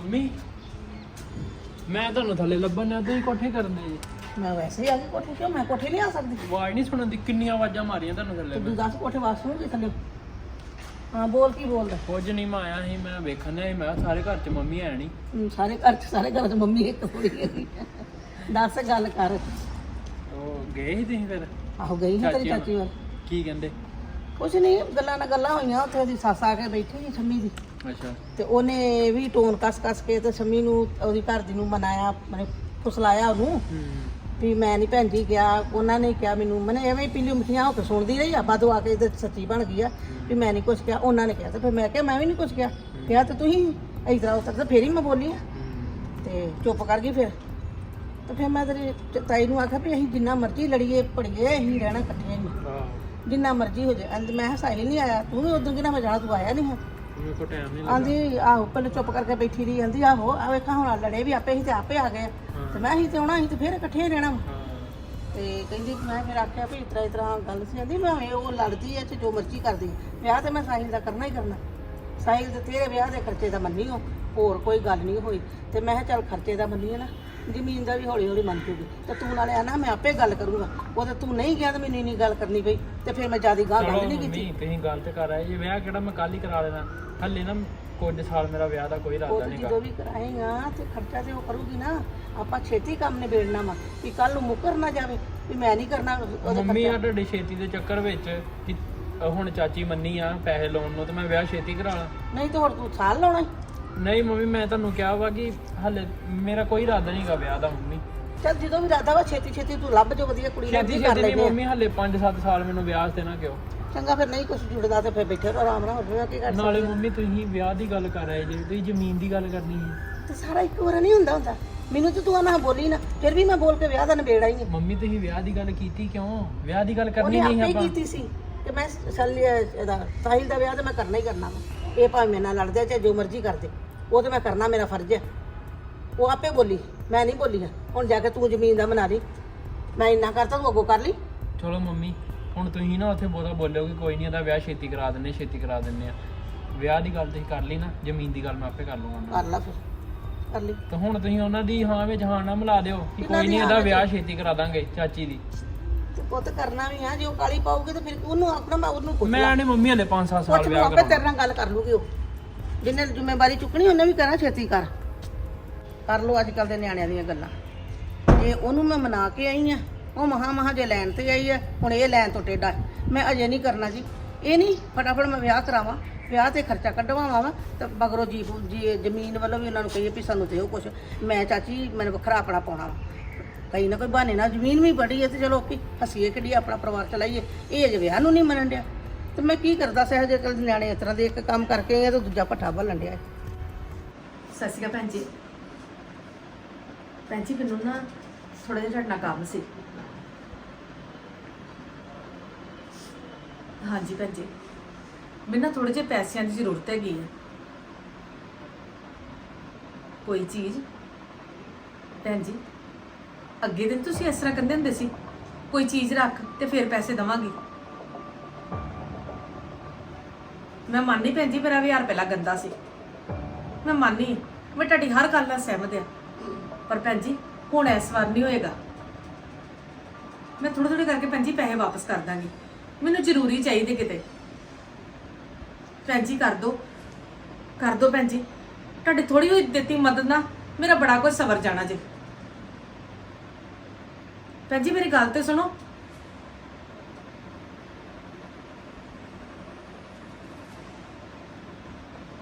Mummy ਮੈਂ ਤੁਹਾਨੂੰ ਥੱਲੇ ਲੱਭਣ ਨਾ ਤੁਸੀਂ ਕੋਠੇ ਕਰਨੇ ਜੀ। ਮੈਂ ਵੈਸੇ ਹੀ ਆ ਗਈ ਕੋਠੇ ਕਿਉਂ ਮੈਂ ਕੋਠੇ ਨਹੀਂ ਆ ਸਕਦੀ? ਆਵਾਜ਼ ਨਹੀਂ ਸੁਣਨ ਦੀ ਕਿੰਨੀਆਂ ਆਵਾਜ਼ਾਂ ਮਾਰੀਆਂ ਤੁਹਾਨੂੰ ਥੱਲੇ ਤੇ ਮੈਂ। ਤੂੰ ਦੱਸ ਕੋਠੇ ਵਾਸ ਨੂੰ ਥੱਲੇ। ਹਾਂ ਬੋਲ ਕੀ ਬੋਲਦਾ? ਕੁਝ ਨਹੀਂ ਮੈਂ ਆਇਆ ਸੀ ਮੈਂ ਵੇਖਣ ਡਿਆ ਸੀ ਮੈਂ ਕਿਹਾ ਸਾਰੇ ਘਰ 'ਚ ਮੰਮੀ ਹੈ ਨਹੀਂ ਹਮ, ਸਾਰੇ ਘਰ ਚ ਸਾਰੇ ਘਰ ਚ ਮੰਮੀ ਇੱਕ ਹੈਗੀ ਦੱਸ ਗੱਲ ਕਰ। ਉਹ ਗਏ ਸੀ ਤੁਸੀਂ ਫਿਰ? ਆਹੋ ਗਈ ਸੀ ਤੇਰੀ ਚਾਚੀ ਚਾਚੀ ਵੱਲ। ਕੀ ਕਹਿੰਦੇ? ਕੁਛ ਨਹੀਂ ਗੱਲਾਂ ਨਾਲ ਗੱਲਾਂ ਹੋਈਆਂ ਉੱਥੇ ਉਹਦੀ ਸੱਸ ਆ ਕੇ ਬੈਠੀ ਸੀ ਸ਼ੰਮੀ ਦੀ। ਅੱਛਾ। ਤੇ ਉਹਨੇ ਵੀ ਟੋਨ ਕੱਸ ਕੱਸ ਕੇ ਤੇ ਸ਼ੰਮੀ ਨੂੰ ਉਹਦੀ ਘਰ ਦੀ ਨੂੰ ਮਨਾਇਆ ਮਨੇ ਫੁਸਲਾਇਆ ਉਹਨੂੰ। ਵੀ ਮੈਂ ਨਹੀਂ ਭੈਣ ਜੀ ਗਿਆ ਉਹਨਾਂ ਨੇ ਕਿਹਾ ਮੈਨੂੰ ਮਨੇ ਐਵੇਂ ਹੀ ਪੀਲੀ ਮਿੱਠੀਆਂ ਹੋ ਕੇ ਸੁਣਦੀ ਰਹੀ ਆ ਬਾਦੋਂ ਆ ਕੇ ਤੇ ਸੱਚੀ ਬਣ ਗਈ ਆ ਵੀ ਮੈਂ ਨਹੀਂ ਕੁਛ ਕਿਹਾ ਉਹਨਾਂ ਨੇ ਕਿਹਾ। ਤੇ ਫਿਰ ਮੈਂ ਕਿਹਾ ਮੈਂ ਵੀ ਨਹੀਂ ਕੁਛ ਕਿਹਾ। ਕਿਹਾ ਤੇ ਤੁਸੀਂ ਇਸ ਤਰ੍ਹਾਂ ਹੋ ਸਕਦਾ ਫੇਰ ਹੀ ਮੈਂ ਬੋਲੀ ਆ। ਤੇ ਚੁੱਪ ਕਰ ਗਈ ਫਿਰ। ਤੇ ਫਿਰ ਮੈਂ ਤੇਰੀ ਤਾਈ ਨੂੰ ਆਖਿਆ ਵੀ ਅਸੀਂ ਜਿੰਨਾ ਮਰਜ਼ੀ ਲੜੀਏ ਪੜੀਏ ਅਸੀਂ ਰਹਿਣਾ ਇਕੱਠੇ ਨਹੀਂ ਜਿੰਨਾ ਮਰਜ਼ੀ ਹੋ ਜਾਏ। ਅੰਦ ਮੈਂ ਸਾਹਿਲ ਨਹੀਂ ਆਇਆ। ਤੂੰ ਵੀ ਉਦੋਂ ਕਿਹਨਾਂ ਵਜਾਣਾ ਤੂੰ ਆਇਆ ਨਹੀਂ ਹੈ। ਮੇਰੇ ਕੋਲ ਟਾਈਮ ਨਹੀਂ ਲੱਗਾ। ਆਂਦੀ ਆਹੋ ਪਹਿਲੇ ਚੁੱਪ ਕਰਕੇ ਬੈਠੀ ਰਹੀ ਆਂਦੀ ਆਹੋ ਆ ਵੇਖਾਂ ਹੁਣ ਲੜੇ ਵੀ ਆਪੇ ਹੀ ਤੇ ਆਪੇ ਆ ਗਏ ਤੇ ਮੈਂ ਹੀ ਤੇ ਆਉਣਾ ਸੀ ਤੇ ਫਿਰ ਇਕੱਠੇ ਰਹਿਣਾ ਵਾ। ਤੇ ਕਹਿੰਦੀ ਮੈਂ ਫਿਰ ਆਖਿਆ ਵੀ ਇਤਰਾ ਇਤਰਾ ਗੱਲ ਸੀ। ਆਂਦੀ ਮੈਂ ਇਹ ਉਹ ਲੜਦੀ ਐ ਤੇ ਜੋ ਮਰਜ਼ੀ ਕਰਦੀ। ਵਿਆਹ ਤੇ ਮੈਂ ਸਾਹਿਲ ਦਾ ਕਰਨਾ ਹੀ ਕਰਨਾ। ਸਾਹਿਲ ਤੇ ਤੇਰੇ ਵਿਆਹ ਦੇ ਖਰਚੇ ਦਾ ਮੰਨੀ ਹੋ ਹੋਰ ਕੋਈ ਗੱਲ ਨਹੀਂ ਹੋਈ। ਤੇ ਮੈਂ ਕਿਹਾ ਚੱਲ ਖਰਚੇ ਦਾ ਮੰਨੀਏ ਨਾ। ਜ਼ਮੀਨ ਦਾ ਵੀ ਹੌਲੀ ਹੌਲੀ ਮੰਨ ਜੂਗੀ। ਤੇ ਤੂੰ ਨਾਲੇ ਆਣਾ ਮੈਂ ਆਪੇ ਗੱਲ ਕਰੂੰਗਾ। ਉਹ ਤੇ ਤੂੰ ਨਹੀਂ ਗਿਆ ਤੇ ਮੈਨੂੰ ਨਹੀਂ ਗੱਲ ਕਰਨੀ ਪਈ ਤੇ ਫਿਰ ਮੈਂ ਜਿਆਦੀ ਗਾਹ ਗੱਲ ਨਹੀਂ ਕੀਤੀ। ਤੁਸੀਂ ਗੱਲ ਤੇ ਕਰ ਆਏ। ਜੇ ਵਿਆਹ ਕਿਹੜਾ ਮੈਂ ਕੱਲ ਹੀ ਕਰਾ ਲੈਣਾ। ਹੱਲੇ ਨਾ ਕੁਝ ਸਾਲ ਮੇਰਾ ਵਿਆਹ ਦਾ ਕੋਈ ਇਰਾਦਾ ਤੇ ਨਹੀਂਗਾ ਜਦੋਂ ਵੀ ਕਰਾਏਗਾ ਤੇ ਖਰਚਾ ਤੇ ਉਹ ਕਰੂਗੀ ਨਾ। ਆਪਾਂ ਛੇਤੀ ਕੰਮ ਨਿਬੇੜਨਾ ਵਾ ਵੀ ਕੱਲ ਨੂੰ ਮੁੱਕਰ ਨਾ ਜਾਵੇ ਵੀ ਮੈਂ ਨਹੀਂ ਕਰਨਾ ਮੰਮੀ ਆ ਤੁਹਾਡੇ ਛੇਤੀ ਦੇ ਚੱਕਰ ਵਿੱਚ ਕਿ ਹੁਣ ਚਾਚੀ ਮੰਨੀ ਆ ਪੈਸੇ ਲਾਉਣ ਨੂੰ ਤੇ ਮੈਂ ਵਿਆਹ ਛੇਤੀ ਕਰਾ ਲਾਂ। ਨਹੀਂ ਤੇ ਹੋਰ ਤੂੰ ਸਾਲ ਲਾਉਣਾ। ਨਹੀਂ ਮੰਮੀ ਮੈਂ ਤੁਹਾਨੂੰ ਕਿਹਾ ਵਾ ਕਿ ਹੱਲੇ ਮੇਰਾ ਕੋਈ ਇਰਾਦਾ ਨਹੀਂਗਾ ਵਿਆਹ ਦਾ ਮੰਮੀ। ਚੱਲ ਜਦੋਂ ਵੀ ਰਾਦਾ ਵਾ ਛੇਤੀ ਛੇਤੀ ਤੂੰ ਲੱਭ ਜੋ ਵਧੀਆ ਕੁੜੀ ਛੇਤੀ ਲੱਭੀ ਕਰ ਛੇਤੀ ਨਹੀਂ ਲੈਂਦੇ। ਮੰਮੀ ਹੱਲੇ 5-7 ਸਾਲ ਮੈਨੂੰ ਵਿਆਹ ਤੇ ਨਾ ਕਿਉਂ। ਚੰਗਾ ਫਿਰ ਨਹੀਂ ਕੁਝ ਜੁੜਦਾ ਤੇ ਫਿਰ ਬੈਠੇ ਰਹੋ ਆਰਾਮ ਨਾਲ ਹੋਰ ਫਿਰ ਕੀ ਕਰ ਸਕਦੇ ਨਾਲੇ ਮੰਮੀ ਤੁਸੀਂ ਵਿਆਹ ਦੀ ਗੱਲ ਕਰ ਆਏ ਜੇ ਤੁਸੀਂ ਜ਼ਮੀਨ ਦੀ ਗੱਲ ਕਰਨੀ ਸੀ। ਤੇ ਸਾਰਾ ਇੱਕ ਵਾਰ ਨਹੀਂ ਹੁੰਦਾ ਹੁੰਦਾ। ਮੈਨੂੰ ਤੇ ਤੂੰ ਨਾ ਬੋਲੀ ਨਾ ਫਿਰ ਵੀ ਮੈਂ ਬੋਲ ਕੇ ਵਿਆਹ ਦਾ ਨਿਬੇੜਾ ਹੀ ਨਹੀਂ ਮੰਮੀ ਤੁਸੀਂ ਵਿਆਹ ਦੀ ਗੱਲ ਕੀਤੀ ਕਿਉਂ? ਵਿਆਹ ਦੀ ਗੱਲ ਕਰਨੀ ਉਹਨੇ ਨਹੀਂ ਆਪੇ ਹੀ ਆਪਾਂ। ਕੀਤੀ ਸੀ ਕਿ ਮੈਂ ਸੱਲੀ ਇਹਦਾ ਸਾਹਿਲ ਦਾ ਵਿਆਹ ਤੇ ਮੈਂ ਕਰਨਾ ਹੀ ਕਰਨਾ ਵਾ। ਇਹ ਭਾਵੇਂ ਮੇਰੇ ਨਾਲ ਲੜਦੇ ਆ, ਚਾਹੇ ਜੋ ਮਰਜ਼ੀ ਕਰਦੇ। ਉਹ ਤੇ ਮੈਂ ਕਰਨਾ ਮੇਰਾ ਫਰਜ਼ ਹੈ ਉਹ ਆਪੇ ਬੋਲੀ ਮੈਂ ਨਹੀਂ ਬੋਲੀ ਆ। ਹੁਣ ਜਾ ਕੇ ਤੂੰ ਜ਼ਮੀਨ ਦਾ ਬਣਾ ਲਈ। ਮੈਂ ਇੰਨਾ ਕਰਤਾ ਤੂੰ ਅੱਗੋਂ ਕਰ ਲਈ। ਚਲੋ ਮੰਮੀ ਹੁਣ ਤੁਸੀਂ ਨਾ ਉੱਥੇ ਬਹੁਤਾ ਬੋਲੋਗੇ ਕੋਈ ਨਹੀਂ ਇਹਦਾ ਵਿਆਹ ਛੇਤੀ ਕਰਾ ਦਿੰਨੇ ਛੇਤੀ ਕਰਾ ਦਿੰਨੇ ਆ ਵਿਆਹ ਦੀ ਗੱਲ ਤੁਸੀਂ ਕਰ ਲਈ ਨਾ ਜ਼ਮੀਨ ਦੀ ਗੱਲ ਮੈਂ ਆਪੇ ਕਰ ਲੂੰਗਾ ਉਹਨਾਂ ਨਾਲ। ਕਰ ਲਾ ਫਿਰ ਕਰ ਲਈ। ਤੇ ਹੁਣ ਤੁਸੀਂ ਉਹਨਾਂ ਦੀ ਹਾਂ ਵਿੱਚ ਹਾਂ ਨਾ ਮਿਲਾ ਦਿਓ ਕਿ ਕੋਈ ਨਹੀਂ ਇਹਦਾ? ਵਿਆਹ ਛੇਤੀ ਕਰਾ ਦਾਂਗੇ ਚਾਚੀ ਦੀ। ਪੁੱਤ ਕਰਨਾ ਵੀ ਆ ਜੇ ਉਹ ਕਾਲੀ ਪਾਉਗੇ ਤੇ ਫਿਰ ਉਹਨੂੰ ਆਪਣਾ ਮੈਂ ਉਹਨੂੰ ਪੁੱਛ ਮੈਂ ਨਹੀਂ ਮੰਮੀ ਹਲੇ 5-7 ਸਾਲ ਪੁੱਛ ਵਿਆਹ ਆਪੇ ਕਰਾਉਣਾ। ਤੇਰੇ ਨਾਲ ਗੱਲ ਕਰ ਲੂਗੀ ਉਹ। ਜਿੰਨੇ ਜ਼ਿੰਮੇਵਾਰੀ ਚੁੱਕਣੀ ਉਹਨੇ ਵੀ ਕਹਿਣਾ ਛੇਤੀ ਕਰ। ਕਰ ਲੋ ਅੱਜ ਕੱਲ ਦੇ ਨਿਆਣਿਆਂ ਦੀਆਂ ਗੱਲਾਂ। ਜੇ ਉਹਨੂੰ ਮੈਂ ਮਨਾ ਕੇ ਆਈ ਆ ਉਹ ਮਹਾ ਮਹਾ ਜੇ ਲੈਣ ਤੇ ਆਈ ਆ ਹੁਣ ਇਹ ਲੈਣ ਤੋਂ ਟੇਡਾ ਮੈਂ ਅਜੇ ਨਹੀਂ ਕਰਨਾ ਜੀ। ਇਹ ਨਹੀਂ ਫਟਾਫਟ ਮੈਂ ਵਿਆਹ ਕਰਾਵਾਂ ਵਿਆਹ ਤੇ ਖਰਚਾ ਕੱਢਵਾਵਾਂ ਵਾ ਤੇ ਮਗਰੋਂ ਜੀ ਜ਼ਮੀਨ ਵੱਲੋਂ ਵੀ ਉਹਨਾਂ ਨੂੰ ਕਹੀਏ ਵੀ ਸਾਨੂੰ ਦਿਓ ਕੁਛ। ਮੈਂ ਚਾਚੀ ਮੈਨੂੰ ਵੱਖਰਾ ਆਪਣਾ ਪਾਉਣਾ ਵਾ। ਕਈ ਨਾ ਕੋਈ ਬਹਾਨੇ ਨਾਲ ਜ਼ਮੀਨ ਵੀ ਬੜੀ ਹੈ ਤੇ ਚਲੋ ਕੀ ਹਸੀਏ ਕਿੱਡੀ ਆਪਣਾ ਪਰਿਵਾਰ ਚਲਾਈਏ। ਇਹ ਅਜੇ ਵਿਆਹ ਨੂੰ ਨਹੀਂ ਮੰਨਣ ਡਿਆ। ਤੇ ਮੈਂ ਕੀ ਕਰਦਾ ਸਹਿ ਜੇ ਕੱਲ ਨਿਆਣੇ ਇਸ ਤਰ੍ਹਾਂ ਦੇ ਇੱਕ ਕੰਮ ਕਰਕੇ ਆਏ ਆ ਤੇ ਦੂਜਾ ਪੱਠਾ ਭੱਲਣ ਡਿਆ ਸਤਿ ਸ਼੍ਰੀ ਅਕਾਲ ਭੈਣ ਜੀ। ਭੈਣ ਜੀ, ਮੈਨੂੰ ਨਾ ਥੋੜਾ ਜਿਹਾ ਤੁਹਾਡੇ ਨਾਲ ਕੰਮ ਸੀ। ਹਾਂਜੀ ਭੈਣ ਜੀ, ਮੈਨੂੰ ਨਾ ਥੋੜੇ ਜਿਹੇ ਪੈਸਿਆਂ ਦੀ ਜ਼ਰੂਰਤ ਹੈਗੀ ਹੈ ਕੋਈ ਚੀਜ਼? ਭੈਣ ਜੀ ਅੱਗੇ ਦਿਨ ਤੁਸੀਂ ਇਸ ਤਰ੍ਹਾਂ ਕਹਿੰਦੇ ਹੁੰਦੇ ਸੀ, ਕੋਈ ਚੀਜ਼ ਰੱਖ ਤੇ ਫਿਰ ਪੈਸੇ ਦਵਾਂਗੀ। ਮੈਂ ਮੰਨੀ ਭੈਣ ਜੀ, ਮੇਰਾ ਵੀ ਹਜ਼ਾਰ ਪਹਿਲਾਂ ਗੰਦਾ ਸੀ। ਮੈਂ ਮੰਨੀ ਮੈਂ ਤੁਹਾਡੀ ਹਰ ਗੱਲ ਨਾਲ ਸਹਿਮਤ ਆ ਪਰ ਭੈਣ ਜੀ, ਹੁਣ ਇਸ ਵਾਰ ਨਹੀਂ ਹੋਏਗਾ। ਮੈਂ ਥੋੜੇ ਥੋੜੇ ਕਰਕੇ ਭੈਣ ਜੀ ਪੈਸੇ ਵਾਪਸ ਕਰ ਦਾਂਗੀ। ਮੈਨੂੰ ਜ਼ਰੂਰੀ ਚਾਹੀਦੇ ਕਿਤੇ। ਭੈਣ ਜੀ, ਕਰ ਦੋ। ਕਰ ਦੋ ਭੈਣ ਜੀ। ਤੁਹਾਡੀ ਥੋੜੀ ਹੋਈ ਦਿੱਤੀ ਮਦਦ ਨਾ ਮੇਰਾ ਬੜਾ ਕੁਝ ਸਵਰ ਜਾਣਾ ਜੇ। ਭੈਣ ਜੀ, ਮੇਰੀ ਗੱਲ ਤੇ ਸੁਣੋ।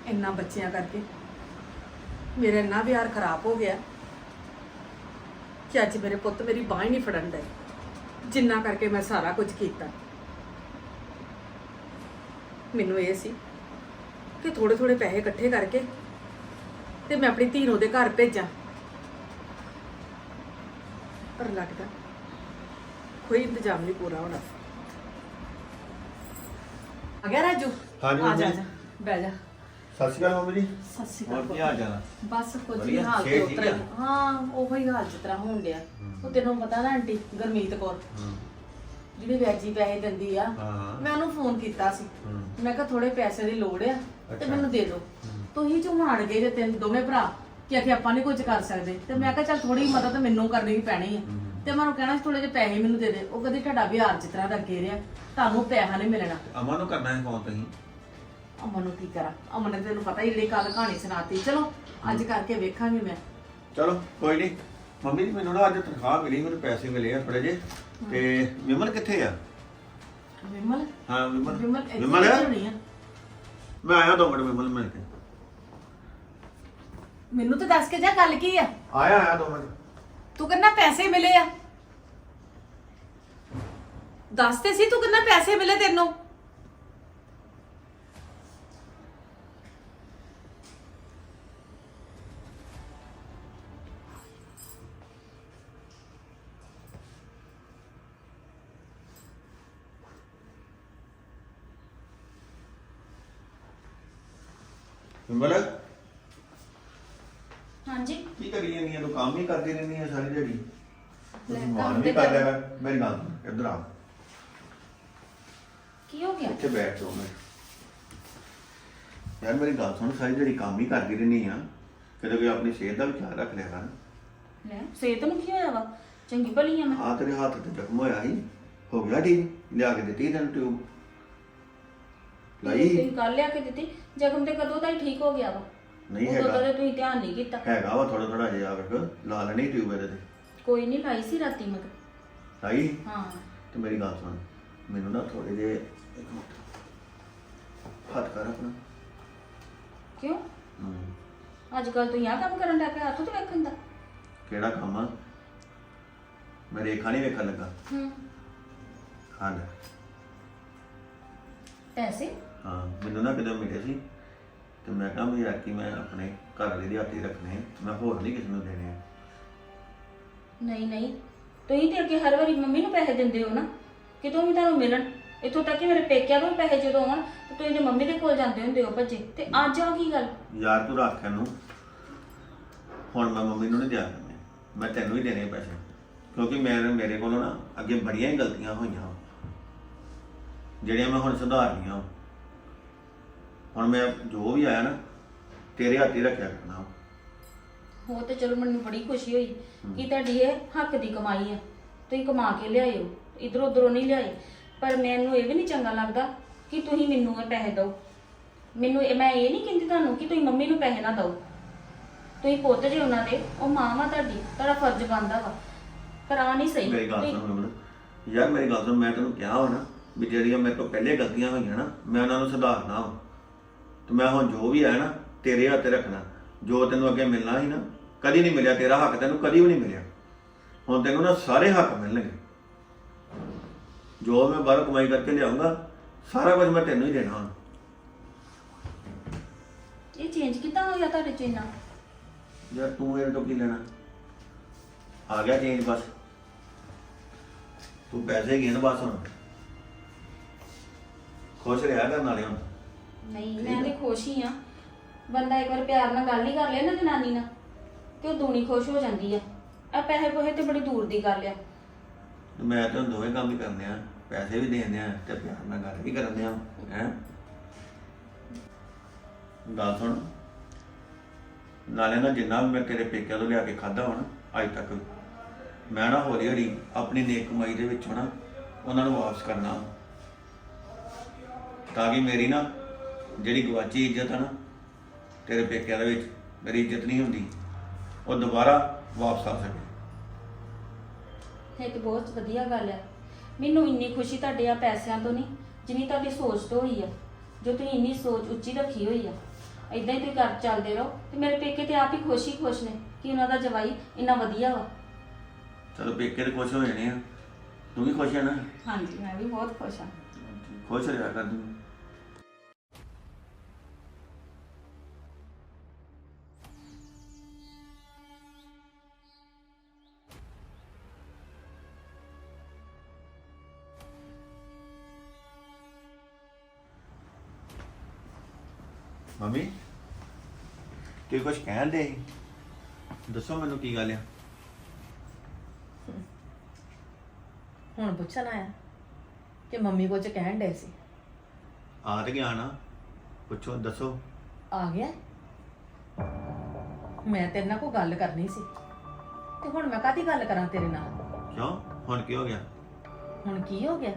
ਇੰਨਾ ਬੱਚਿਆਂ ਕਰਕੇ ਮੇਰਾ ਇੰਨਾ ਵਿਹਾਰ ਖਰਾਬ ਹੋ ਗਿਆ ਕਿ ਅੱਜ ਮੇਰੇ ਪੁੱਤ ਮੇਰੀ ਬਾਂਹ ਹੀ ਨਹੀਂ ਫੜਨ ਦੇ ਜਿੰਨਾ ਕਰਕੇ ਮੈਂ ਸਾਰਾ ਕੁਝ ਕੀਤਾ। ਮੈਨੂੰ ਇਹ ਸੀ ਕਿ ਥੋੜੇ ਥੋੜੇ ਪੈਸੇ ਇਕੱਠੇ ਕਰਕੇ ਤੇ ਮੈਂ ਆਪਣੀ ਧੀ ਨੂੰ ਉਹਦੇ ਘਰ ਭੇਜਾਂ। ਪਰ ਲੱਗਦਾ ਕੋਈ ਇੰਤਜ਼ਾਮ ਨਹੀਂ ਪੂਰਾ ਹੋਣਾ। ਆ ਗਿਆ ਰਾਜੂ? ਹਾਂਜੀ, ਆ ਜਾ ਹਾਂਜੀ। ਜਾ ਬਹਿ ਜਾ। ਸਤਿ ਸ਼੍ਰੀ ਅਕਾਲ ਮੰਮੀ ਜੀ। ਸਤਿ ਸ਼੍ਰੀ ਹੋਰ ਅਕਾਲ ਕੀ ਹਾਲ ਚਾਲ ਆ? ਬਸ ਕੁਝ ਵੀ ਵਧੀਆ, ਹਾਲ ਤੇ ਸਿਹਤ ਠੀਕ ਉਤਰ ਆ? ਹਾਂ। ਉਹੋ ਹੀ ਹਾਲ ਜਿਸ ਤਰ੍ਹਾਂ ਹੋਣ ਡਿਆ। ਉਹ ਤੈਨੂੰ ਪਤਾ ਨਾ ਆਂਟੀ ਗਰਮੀਤ ਕੌਰ। ਜਿਹੜੀ ਵਿਆਜੀ ਪੈਸੇ ਦਿੰਦੀ ਆ। ਹਾਂ। ਮੈਂ ਉਹਨੂੰ ਫੋਨ ਕੀਤਾ ਸੀ। ਹੂੰ। ਮੈਂ ਕਿਹਾ ਥੋੜੇ ਪੈਸੇ ਦੀ ਲੋੜ ਆ ਤੇ ਅੱਛਾ। ਮੈਨੂੰ ਦੇ ਦਿਓ। ਹੂੰ। ਤੁਸੀਂ ਝੁਮਾਣ ਗਏ ਜੇ ਤਿੰਨ ਦੋਵੇਂ ਭਰਾ ਕਿ ਅਖੇ ਆਪਾਂ ਨਹੀਂ ਕੁਝ ਕਰ ਸਕਦੇ। ਤੇ ਮੈਂ ਕਿਹਾ ਚੱਲ ਥੋੜੀ ਮਦਦ ਮੈਨੂੰ ਕਰਨੀ ਵੀ ਪੈਣੀ ਆ। ਤੇ ਮੈਂ ਉਹਨੂੰ ਕਹਿਣਾ ਥੋੜੇ ਜਿਹੇ ਪੈਸੇ ਮੈਨੂੰ ਦੇ ਦੇ। ਉਹ ਕਹਿੰਦੀ ਤੁਹਾਡਾ ਵਿਹਾਰ ਜਿਸ ਤਰ੍ਹਾਂ ਦਾ ਅੱਗੇ ਰਿਹਾ ਤੁਹਾਨੂੰ ਪੈਸਾ ਨਹੀਂ ਮਿਲਣਾ। ਅਮਨ ਨੂੰ ਕਰਨਾ ਹੈ ਫੋਨ ਤੁਸੀਂ? ਅਮਨ ਨੂੰ ਕੀ ਕਰਾਂ? ਅਮਨ ਨੇ ਤੈਨੂੰ ਪਤਾ ਹੀ ਜਿਹੜੀ ਕੱਲ ਕਹਾਣੀ ਸੁਣਾਤੀ। ਚਲੋ ਅੱਜ ਕਰਕੇ ਵੇਖਾਂਗੀ ਮੈਂ। ਚਲੋ ਕੋਈ ਨਹੀਂ। ਮੰਮੀ ਜੀ ਮੈਨੂੰ ਨਾ ਅੱਜ ਤਨਖਾਹ ਮਿਲੀ ਮੈਨੂੰ ਪੈਸੇ ਮਿਲੇ ਆ ਥੋੜੇ ਜੇ ਤੇ ਵਿਮਲ ਕਿੱਥੇ ਆ? ਵਿਮਲ? ਹਾਂ ਵਿਮਲ। ਵਿਮਲ ਇੱਥੇ ਵਿਮਲ? ਹੋਣੀ ਆ। ਮੈਂ ਆਇਆ ਦੋ ਮਿੰਟ ਵਿਮਲ ਮਿਲ ਕੇ। ਮੈਨੂੰ ਤਾਂ ਦੱਸ ਕੇ ਜਾ ਗੱਲ ਕੀ ਆ? ਆਇਆ ਆਇਆ ਦੋ ਮਿੰਟ। ਤੂੰ ਕਹਿੰਦਾ ਪੈਸੇ ਮਿਲੇ ਆ? ਦੱਸ ਤੇ ਸੀ ਤੂੰ ਕਹਿੰਦਾ ਪੈਸੇ ਮਿਲੇ ਤੈਨੂੰ? ਵਿਮਲ? ਹਾਂਜੀ। ਕੀ ਕਰੀ ਜਾਂਦੀ ਆ? ਤੂੰ ਕੰਮ ਹੀ ਕਰਦੀ ਰਹਿੰਦੀ ਲੈ, ਤੂੰ ਮਾਨ ਕੰਮ ਵੀ ਕਰ ਲਿਆ ਕਰ। ਮੇਰੀ ਇੱਧਰ ਆ। ਕੀ ਹੋ ਗਿਆ? ਇੱਥੇ ਬੈਠ ਦੋ ਮਿੰਟ ਯਾਰ ਮੇਰੀ ਗੱਲ ਸੁਣ ਸਾਰੀ ਦਿਹਾੜੀ ਕੰਮ ਹੀ ਕਰਦੀ ਰਹਿੰਦੀ ਆ ਕਦੇ ਕੋਈ ਆਪਣੀ ਸਿਹਤ ਦਾ ਵੀ ਖਿਆਲ ਰੱਖ ਲਿਆ ਕਰ। ਲੈ ਸਿਹਤ ਨੂੰ ਕੀ ਹੋਇਆ ਵਾ? ਚੰਗੀ ਭਲੀ ਆ ਮੈਂ। ਆ ਤੇਰੇ ਹੱਥ ਤੇ ਜ਼ਖਮ ਹੋਇਆ ਸੀ। ਹੋ ਗਿਆ ਠੀਕ ਲਿਆ ਕੇ ਦਿੱਤੀ ਤੈਨੂੰ ਟਿਊਬ ਲਾਈ। ਤੁਸੀਂ ਕੱਲ ਲਿਆ ਕੇ ਦਿੱਤੀ ਜ਼ਖਮ ਤੇ ਕਦੋਂ ਦਾ ਹੀ ਠੀਕ ਹੋ ਗਿਆ ਵਾ? ਨਹੀਂ ਉਦੋਂ ਹੈਗਾ। ਤਾਂ ਤੁਸੀਂ ਧਿਆਨ ਨਹੀਂ ਕੀਤਾ। ਹੈਗਾ ਵਾ ਥੋੜਾ ਥੋੜਾ ਜਿਹਾ ਵਰਗ ਲਾ ਲੈਣੀ ਟਿਊਬ ਇਹਦੇ ਤੇ। ਕੋਈ ਨਹੀਂ ਲਾਈ ਸੀ ਰਾਤੀ ਮੈਂ ਲਾਈ? ਹਾਂ। ਤੇ ਮੇਰੀ ਗੱਲ ਸੁਣ ਮੈਨੂੰ ਨਾ ਥੋੜੇ ਜੇ ਇੱਕ ਮਿੰਟ ਹੱਥ ਕਰ ਆਪਣਾ। ਕਿਉਂ? ਹਮ, ਅੱਜ ਕੱਲ ਤੁਸੀਂ ਆਹ ਕੰਮ ਕਰਨ ਲੱਗ ਹੱਥ ਤੇ ਵੇਖਣ ਦਾ? ਕਿਹੜਾ ਕੰਮ ਆ? ਮੈਂ ਰੇਖਾ ਨਹੀਂ ਵੇਖਣ ਲੱਗਾ। ਹੂੰ। ਹਾਂ। ਪੈਸੇ? ਹਾਂ ਮੈਨੂੰ ਨਾ ਕਿਤੇ ਮਿਲੇ ਸੀ। ਤੇ ਮੈਂ ਕਿਹਾ ਵੀ ਯਾਰ ਕਿ ਮੈਂ ਆਪਣੇ ਘਰ ਵਾਲੇ ਦੇ ਹੱਥ ਹੀ ਰੱਖਣੇ ਆ, ਮੈਂ ਹੋਰ ਨਹੀਂ ਕਿਸੇ ਨੂੰ ਦੇਣੇ ਆ। ਨਹੀਂ ਨਹੀਂ। ਤੁਸੀਂ ਤੇ ਅੱਗੇ ਹਰ ਵਾਰੀ ਮੰਮੀ ਨੂੰ ਪੈਸੇ ਦਿੰਦੇ ਹੋ ਨਾ ਕਿਤੋਂ ਵੀ ਤੁਹਾਨੂੰ ਮਿਲਣ। ਇੱਥੋਂ ਤੱਕ ਕਿ ਮੇਰੇ ਪੇਕਿਆਂ ਤੋਂ ਵੀ ਪੈਸੇ ਜਦੋਂ ਆਉਣ ਤੇ ਤੁਸੀਂ ਜੇ ਮੰਮੀ ਦੇ ਕੋਲ ਜਾਂਦੇ ਹੁੰਦੇ ਹੋ ਭੱਜੇ। ਤੇ ਅੱਜ ਆ ਕੀ ਗੱਲ? ਯਾਰ ਤੂੰ ਰੱਖ ਇਹਨੂੰ। ਹੁਣ ਮੈਂ ਮੰਮੀ ਨੂੰ ਨਹੀਂ ਦਿਆ ਕਰਨੇ ਮੈਂ ਤੈਨੂੰ ਹੀ ਦੇਣੇ ਪੈਸੇ। ਕਿਉਂਕਿ ਮੇਰੇ ਮੇਰੇ ਕੋਲੋਂ ਨਾ ਅੱਗੇ ਬੜੀਆਂ ਹੀ ਗਲਤੀਆਂ ਹੋਈਆਂ ਵਾਂ, ਜਿਹੜੀਆਂ ਮੈਂ ਹੁਣ ਸੁਧਾਰਨੀਆਂ ਵਾਂ। ਹੁਣ ਮੈਂ ਜੋ ਵੀ ਆਇਆ ਨਾ ਤੇਰੇ ਹੱਥ ਹੀ ਰੱਖਿਆ ਕਰਨਾ ਹੋ ਤੇ ਚਲੋ ਮੈਨੂੰ ਬੜੀ ਖੁਸ਼ੀ ਹੋਈ ਕਿ ਤੁਹਾਡੀ ਇਹ ਹੱਕ ਦੀ ਕਮਾਈ ਆ। ਤੁਸੀਂ ਕਮਾ ਕੇ ਲਿਆਏ ਹੋ ਇਧਰ ਉਧਰੋਂ ਨਹੀਂ ਲਿਆਏ। ਪਰ ਮੈਨੂੰ ਇਹ ਵੀ ਨਹੀਂ ਚੰਗਾ ਲੱਗਦਾ ਕਿ ਤੁਸੀਂ ਮੈਨੂੰ ਇਹ ਪੈਸੇ ਦਿਓ। ਮੈਨੂੰ ਇਹ ਮੈਂ ਇਹ ਨਹੀਂ ਕਹਿੰਦੀ ਤੁਹਾਨੂੰ ਕਿ ਤੁਸੀਂ ਮੰਮੀ ਨੂੰ ਪੈਸੇ ਨਾ ਦਿਓ। ਤੁਸੀਂ ਪੁੱਤ ਜੇ ਉਹਨਾਂ ਦੇ ਉਹ ਮਾਂ ਵਾ ਤੁਹਾਡੀ ਤੁਹਾਡਾ ਫਰਜ਼ ਬਣਦਾ ਵਾ। ਪਰ ਆ ਨਹੀਂ ਸਹੀ। ਮੇਰੀ ਗੱਲ ਤੁਸੀਂ- ਸੁਣ ਮੈਨੂੰ ਯਾਰ ਮੇਰੀ ਗੱਲ ਸੁਣ ਮੈਂ ਤੈਨੂੰ ਕਿਹਾ ਨਾ ਵੀ ਜਿਹੜੀਆਂ ਮੇਰੇ ਤੋਂ ਪਹਿਲੇ ਗਲਤੀਆਂ ਹੋਈਆਂ ਨਾ ਮੈਂ ਉਹਨਾਂ ਨੂੰ ਸੁਧਾਰਨਾ ਵਾ। ਤੇ ਮੈਂ ਹੁਣ ਜੋ ਵੀ ਆਇਆ ਨਾ ਤੇਰੇ ਹੱਥ ਰੱਖਣਾ। ਜੋ ਤੈਨੂੰ ਅੱਗੇ ਮਿਲਣਾ ਸੀ ਨਾ ਕਦੀ ਨਹੀਂ ਮਿਲਿਆ ਤੇਰਾ ਹੱਕ ਤੈਨੂੰ ਕਦੀ ਵੀ ਨਹੀਂ ਮਿਲਿਆ। ਹੁਣ ਤੈਨੂੰ ਨਾ ਸਾਰੇ ਹੱਕ ਮਿਲਣਗੇ। ਜੋ ਮੈਂ ਬਾਹਰੋਂ ਕਮਾਈ ਕਰਕੇ ਲਿਆਉਂਗਾ ਸਾਰਾ ਕੁਝ ਮੈਂ ਤੈਨੂੰ ਹੀ ਦੇਣਾ ਹੁਣ। ਇਹ ਚੇਂਜ ਕਿੱਦਾਂ ਹੋ ਗਿਆ ਤੁਹਾਡੇ ਚ ਇੰਨਾ? ਯਾਰ ਤੂੰ ਇਹਦੇ ਤੋਂ ਕੀ ਲੈਣਾ? ਆ ਗਿਆ ਚੇਂਜ ਬਸ। ਤੂੰ ਪੈਸੇ ਗਿਣ ਬਸ ਹੁਣ। ਖੁਸ਼ ਰਿਹਾ ਕਰ ਨਾਲੇ ਹੁਣ। ਨਹੀਂ ਮੈਂ ਤੇ ਖੁਸ਼ ਹੀ ਆ। ਬੰਦਾ ਇੱਕ ਵਾਰ ਪਿਆਰ ਨਾਲ ਗੱਲ ਹੀ ਕਰ ਲੇ ਨਾ ਜਨਾਨੀ ਨਾਲ। ਤੇ ਉਹ ਦੂਣੀ ਖੁਸ਼ ਹੋ ਜਾਂਦੀ ਆ। ਆ ਪੈਸੇ ਪੋਹੇ ਤੇ ਬੜੀ ਦੂਰ ਦੀ ਗੱਲ ਆ। ਮੈਂ ਤਾਂ ਦੋਵੇਂ ਕੰਮ ਹੀ ਕਰਨੇ ਆ, ਪੈਸੇ ਵੀ ਦੇਣੇ ਆ ਤੇ ਪਿਆਰ ਨਾਲ ਗੱਲ ਵੀ ਕਰਨੇ ਆ, ਹੈ। ਗੱਲ ਸੁਣ। ਨਾਲੇ ਨਾ ਜਿੰਨਾ ਵੀ ਮੈਂ ਤੇਰੇ ਪੇਕਿਆਂ ਤੋਂ ਲਿਆ ਕੇ ਖਾਦਾ ਹੁਣ, ਅੱਜ ਤੱਕ, ਮੈਂ ਨਾ ਹੌਲੀ ਹੌਲੀ ਆਪਣੀ ਨੇਕ ਕਮਾਈ ਦੇ ਵਿੱਚੋਂ ਨਾ ਉਹਨਾਂ ਨੂੰ ਵਾਪਸ ਕਰਨਾ। ਤਾਂ ਕਿ ਮੇਰੀ ਨਾ ਜਿਹੜੀ ਗਵਾਚੀ ਇੱਜ਼ਤ ਆ ਨਾ, ਤੇਰੇ ਪੇਕਿਆਂ ਦੇ ਵਿੱਚ ਮੇਰੀ ਇੱਜ਼ਤ ਨਹੀਂ ਹੁੰਦੀ। ਉਹ ਦੁਬਾਰਾ ਵਾਪਸ ਆ ਸਕੇ। ਇਹ ਤੇ ਬਹੁਤ ਵਧੀਆ ਗੱਲ ਆ। ਮੈਨੂੰ ਇੰਨੀ ਖੁਸ਼ੀ ਤੁਹਾਡੇ ਆ ਪੈਸਿਆਂ ਤੋਂ ਨਹੀਂ ਜਿੰਨੀ ਤੁਹਾਡੀ ਸੋਚ ਤੋਂ ਹੋਈ ਆ। ਜੋ ਤੁਸੀਂ ਇੰਨੀ ਸੋਚ ਉੱਚੀ ਰੱਖੀ ਹੋਈ ਆ। ਇਦਾਂ ਹੀ ਤੁਸੀਂ ਘਰ ਚੱਲਦੇ ਰਹੋ ਤੇ ਮੇਰੇ ਪੇਕੇ ਤੇ ਆਪ ਹੀ ਖੁਸ਼ ਹੀ ਖੁਸ਼ ਨੇ ਕਿ ਉਹਨਾਂ ਦਾ ਜਵਾਈ ਇੰਨਾ ਵਧੀਆ ਵਾ। ਚਲੋ ਪੇਕੇ ਤੇ ਖੁਸ਼ ਹੋ ਜਾਣੇ ਆ। ਤੂੰ ਵੀ ਖੁਸ਼ ਹੈ ਨਾ? ਹਾਂਜੀ ਮੈਂ ਵੀ ਬਹੁਤ ਖੁਸ਼ ਹਾਂ ਖੁਸ਼ ਰਿਹਾ ਕਰ ਤੂੰ। ਮੰਮੀ ਕੀ ਕੁਝ ਕਹਿਣ ਦੇ ਦੱਸੋ ਮੈਨੂੰ ਕੀ ਗੱਲ ਆ? ਹੁਣ ਪੁੱਛਣ ਆਇਆ ਕਿ ਮੰਮੀ ਕੁਝ ਕਹਿਣ ਡੇ ਸੀ? ਆ ਤੇ ਗਿਆ ਨਾ। ਪੁੱਛੋ ਦੱਸੋ। ਆ ਗਿਆ? ਮੈਂ ਤੇਰੇ ਨਾਲ ਕੋਈ ਗੱਲ ਕਰਨੀ ਸੀ। ਤੇ ਹੁਣ ਮੈਂ ਕਾਹਦੀ ਗੱਲ ਕਰਾਂ ਤੇਰੇ ਨਾਲ? ਕਿਉਂ? ਹੁਣ ਕੀ ਹੋ ਗਿਆ? ਹੁਣ ਕੀ ਹੋ ਗਿਆ?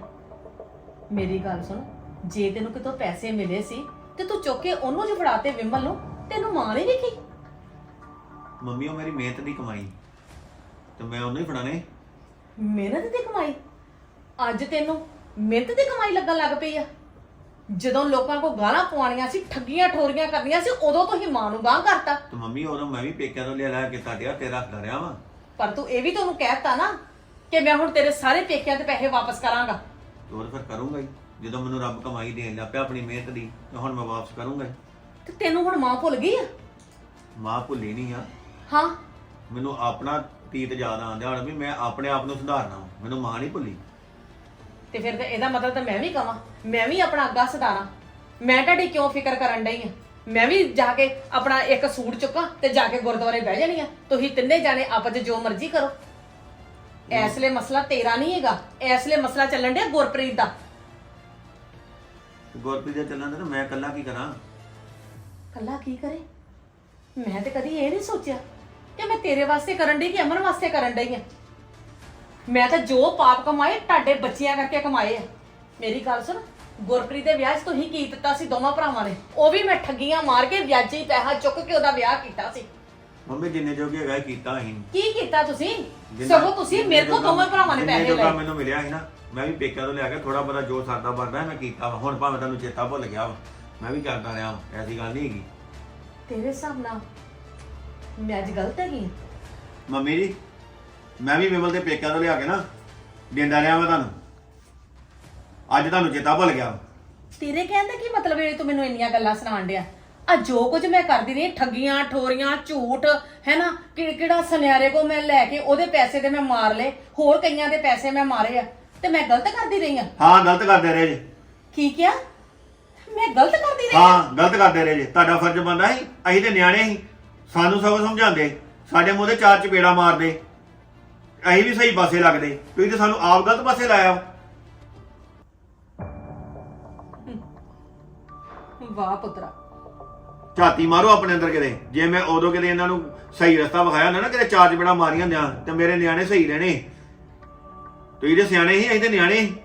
ਮੇਰੀ ਗੱਲ ਸੁਣ ਜੇ ਤੈਨੂੰ ਕਿਤੋਂ ਪੈਸੇ ਮਿਲੇ ਸੀ ਤੇ ਤੂੰ ਚੁੱਕ ਕੇ ਉਹਨੂੰ ਜੋ ਵਿਮਲ ਨੂੰ ਤੈਨੂੰ ਮਾਂ ਨਹੀਂ ਵੇਖੀ ਮੰਮੀ ਉਹ ਮੇਰੀ ਮਿਹਨਤ ਦੀ ਕਮਾਈ। ਤੇ ਮੈਂ ਉਹਨੂੰ ਹੀ ਫੜਾਣੇ ਮਿਹਨਤ ਦੀ ਕਮਾਈ? ਅੱਜ ਤੈਨੂੰ ਮਿਹਨਤ ਦੀ ਕਮਾਈ ਲੱਗਣ ਲੱਗ ਪਈ ਆ। ਜਦੋਂ ਲੋਕਾਂ ਕੋ ਗਾਲਾਂ ਪਵਾਉਣੀਆਂ ਸੀ ਠੱਗੀਆਂ ਠੋਰੀਆਂ ਕਰਨੀਆਂ ਸੀ ਉਦੋਂ ਤੋਂ ਹੀ ਮਾਂ ਨੂੰ ਗਾਂ ਕਰਤਾ। ਤੇ ਮੰਮੀ ਉਦੋਂ ਮੈਂ ਵੀ ਪੇਕਿਆਂ ਤੋਂ ਲਿਆ ਲਿਆ ਕੇ ਤੁਹਾਡੇ ਤੇ ਰੱਖਦਾ ਰਿਹਾ ਵਾਂ। ਪਰ ਤੂੰ ਇਹ ਵੀ ਤੁਹਾਨੂੰ ਕਹਿਤਾ ਨਾ ਕਿ ਮੈਂ ਹੁਣ ਤੇਰੇ ਸਾਰੇ ਪੇਕਿਆਂ ਦੇ ਪੈਸੇ ਵਾਪਸ ਕਰਾਂਗਾ। ਤੇ ਉਹ ਤਾਂ ਫਿਰ ਕਰੂੰਗਾ ਹੀ। ਜਦੋਂ ਮੈਨੂੰ ਰੱਬ ਕਮਾਈ ਦੇਣ ਲੱਗ ਪਿਆ ਆਪਣੀ ਮਿਹਨਤ ਦੀ ਤੇ ਹੁਣ ਮੈਂ ਵਾਪਸ ਕਰੂੰਗਾ ਹੀ। ਤੇ ਤੈਨੂੰ ਹੁਣ ਮਾਂ ਭੁੱਲ ਗਈ ਆ? ਮਾਂ ਭੁੱਲੀ ਨਹੀਂ ਆ। ਹਾਂ। ਮੈਨੂੰ ਆਪਣਾ ਤੀਤ ਯਾਦ ਆਉਂਦਾ ਹੁਣ ਵੀ ਮੈਂ ਆਪਣੇ ਆਪ ਨੂੰ ਸੁਧਾਰਨਾ ਵਾ। ਮੈਨੂੰ ਮਾਂ ਨਹੀਂ ਭੁੱਲੀ। ਤੇ ਫਿਰ ਤੇ ਇਹਦਾ ਮਤਲਬ ਤਾਂ ਮੈਂ ਵੀ ਕਵਾਂ ਮੈਂ ਵੀ ਆਪਣਾ ਅੱਗਾ ਸੁਧਾਰਾਂ। ਮੈਂ ਤੁਹਾਡੀ ਕਿਉਂ ਫਿਕਰ ਕਰਨ ਡਈ ਆ? ਮੈਂ ਵੀ ਜਾ ਕੇ ਆਪਣਾ ਇੱਕ ਸੂਟ ਚੁੱਕਾਂ ਤੇ ਜਾ ਕੇ ਗੁਰਦੁਆਰੇ ਬਹਿ ਜਾਣੀ ਆ। ਤੁਸੀਂ ਤਿੰਨੇ ਜਾਣੇ ਆਪਸ 'ਚ ਜੋ ਮਰਜ਼ੀ ਕਰੋ। ਇਸ ਲਈ ਮਸਲਾ ਤੇਰਾ ਨਹੀਂ ਹੈਗਾ। ਇਸ ਲਈ ਮਸਲਾ ਚੱਲਣ ਡਿਆ ਗੁਰਪ੍ਰੀਤ ਦਾ। ਗੁਰਪ੍ਰੀਤ ਦੇ ਚੱਲਣ ਦੇ ਤਾਂ ਮੈਂ ਇਕੱਲਾ ਕੀ ਕਰਾਂ? ਕੱਲਾ ਕੀ ਕਰੇ? ਮੈਂ ਤੇ ਕਦੀ ਇਹ ਨਹੀਂ ਸੋਚਿਆ ਕਿ ਮੈਂ ਤੇਰੇ ਵਾਸਤੇ ਕਰਨ ਡਈ ਕਿ ਅਮਨ ਵਾਸਤੇ ਕਰਨ ਡਈ ਆ। ਮੈਂ ਤਾਂ ਜੋ ਪਾਪ ਕਮਾਏ, ਤੁਹਾਡੇ ਬੱਚਿਆਂ ਕਰਕੇ ਕਮਾਏ ਆ। ਮੇਰੀ ਗੱਲ ਸੁਣ, ਗੁਰਪ੍ਰੀਤ ਦੇ ਵਿਆਹ 'ਚ ਤੁਸੀਂ ਕੀ ਦਿੱਤਾ ਸੀ ਦੋਵਾਂ ਭਰਾਵਾਂ ਨੇ? ਉਹ ਵੀ ਮੈਂ ਠੱਗੀਆਂ ਮਾਰ ਕੇ ਵਿਆਜੀ ਪੈਸਾ ਚੁੱਕ ਕੇ ਉਹਦਾ ਵਿਆਹ ਕੀਤਾ ਸੀ। ਮੰਮੀ ਜਿੰਨੇ ਜੋਗੇ ਹੈਗਾ ਇਹ ਕੀਤਾ ਅਸੀਂ। ਕੀ ਕੀਤਾ ਤੁਸੀਂ? ਜਿੰਨਾ- ਸਗੋਂ ਤੁਸੀਂ ਜਿੰਨੇ ਮੇਰੇ ਕੋਲ ਜੋਗਾ- ਦੋਵਾਂ ਭਰਾਵਾਂ ਨੇ ਜਿੰਨੇ ਪੈਸੇ ਜੋਗਾ ਲਏ। ਮੈਨੂੰ ਮਿਲਿਆ ਸੀ ਨਾ ਮੈਂ ਵੀ ਪੇਕਿਆਂ ਤੋਂ ਲਿਆ ਕੇ ਥੋੜਾ ਬਹੁਤਾ ਜੋ ਸਰਦਾ ਬਣਦਾ ਮੈਂ ਕੀਤਾ ਵਾ। ਹੁਣ ਭਾਵੇਂ ਤੁਹਾਨੂੰ ਚੇਤਾ ਭੁੱਲ ਗਿਆ ਵਾ ਮੈਂ ਵੀ ਕਰਦਾ ਰਿਹਾ ਵਾਂ ਐਸੀ ਗੱਲ ਨਹੀਂ ਹੈਗੀ। ਤੇਰੇ ਹਿਸਾਬ ਨਾਲ ਮੈਂ ਅੱਜ ਗਲਤ ਹੈਗੀ ਹਾਂ? ਮੰਮੀ ਜੀ ਮੈਂ ਵੀ ਵਿਮਲ ਦੇ ਪੇਕਿਆਂ ਤੋਂ ਲਿਆ ਕੇ ਨਾ ਦਿੰਦਾ ਰਿਹਾ ਵਾ ਤੁਹਾਨੂੰ। ਅੱਜ ਤੁਹਾਨੂੰ ਚੇਤਾ ਭੁੱਲ ਗਿਆ ਵਾ। ਤੇਰੇ ਕਹਿਣ ਦਾ ਕੀ ਮਤਲਬ ਹੈ? ਤੂੰ ਮੈਨੂੰ ਇੰਨੀਆਂ ਗੱਲਾਂ ਸੁਣਾਉਣ ਡਿਆ। ਆ ਜੋ ਕੁਝ ਮੈਂ ਕਰਦੀ ਰਹੀ ਠੱਗੀਆਂ ਠੋਰੀਆਂ ਝੂਠ ਹੈਨਾ ਕਿ ਕਿਹੜਾ ਸੁਨਿਆਰੇ ਕੋ ਮੈਂ ਲੈ ਕੇ ਉਹਦੇ ਪੈਸੇ ਤੇ ਮੈਂ ਮਾਰ ਲਏ ਹੋਰ ਕਈਆਂ ਦੇ ਪੈਸੇ ਮੈਂ ਮਾਰੇ ਆ ਤੇ ਮੈਂ ਗਲਤ ਕਰਦੀ ਰਹੀ ਆ? ਹਾਂ ਗਲਤ ਕਰਦੇ ਰਹੇ ਜੇ। ਕੀ ਕਿਹਾ? ਮੈਂ ਗਲਤ ਕਰਦੀ ਰਹੀ ਹਾਂ ਗਲਤ ਕਰਦੇ ਰਹੇ ਜੇ। ਤੁਹਾਡਾ ਫਰਜ਼ ਬੰਦਾ ਸੀ ਅਸੀਂ ਤੇ ਨਿਆਣੇ ਸੀ। ਸਾਨੂੰ ਸਭ ਸਮਝਾਉਂਦੇ ਸਾਡੇ ਮੂੰਹ ਤੇ ਚਾਰ ਚਪੇੜਾ ਮਾਰਦੇ। ਅਸੀਂ ਵੀ ਸਹੀ ਪਾਸੇ ਲੱਗਦੇ। ਤੁਸੀਂ ਤੇ ਸਾਨੂੰ ਆਪ ਗਲਤ ਪਾਸੇ ਲਾਇਆ। ਵਾਹ ਪੁੱਤਰਾ। ਝਾਤੀ ਮਾਰੋ ਆਪਣੇ ਅੰਦਰ ਕਿਤੇ। ਜੇ ਮੈਂ ਉਦੋਂ ਕਿਤੇ ਇਹਨਾਂ ਨੂੰ ਸਹੀ ਰਸਤਾ ਵਿਖਾਇਆ ਹੁੰਦਾ ਨਾ, ਕਿਤੇ ਚਾਰਜ ਬੜਾ ਮਾਰੀਆਂ ਹੁੰਦਿਆਂ, ਤੇ ਮੇਰੇ ਨਿਆਣੇ ਸਹੀ ਰਹਿਣੇ। ਤੁਸੀਂ ਤੇ ਸਿਆਣੇ ਸੀ ਅਸੀਂ ਤੇ ਨਿਆਣੇ। ਸੀ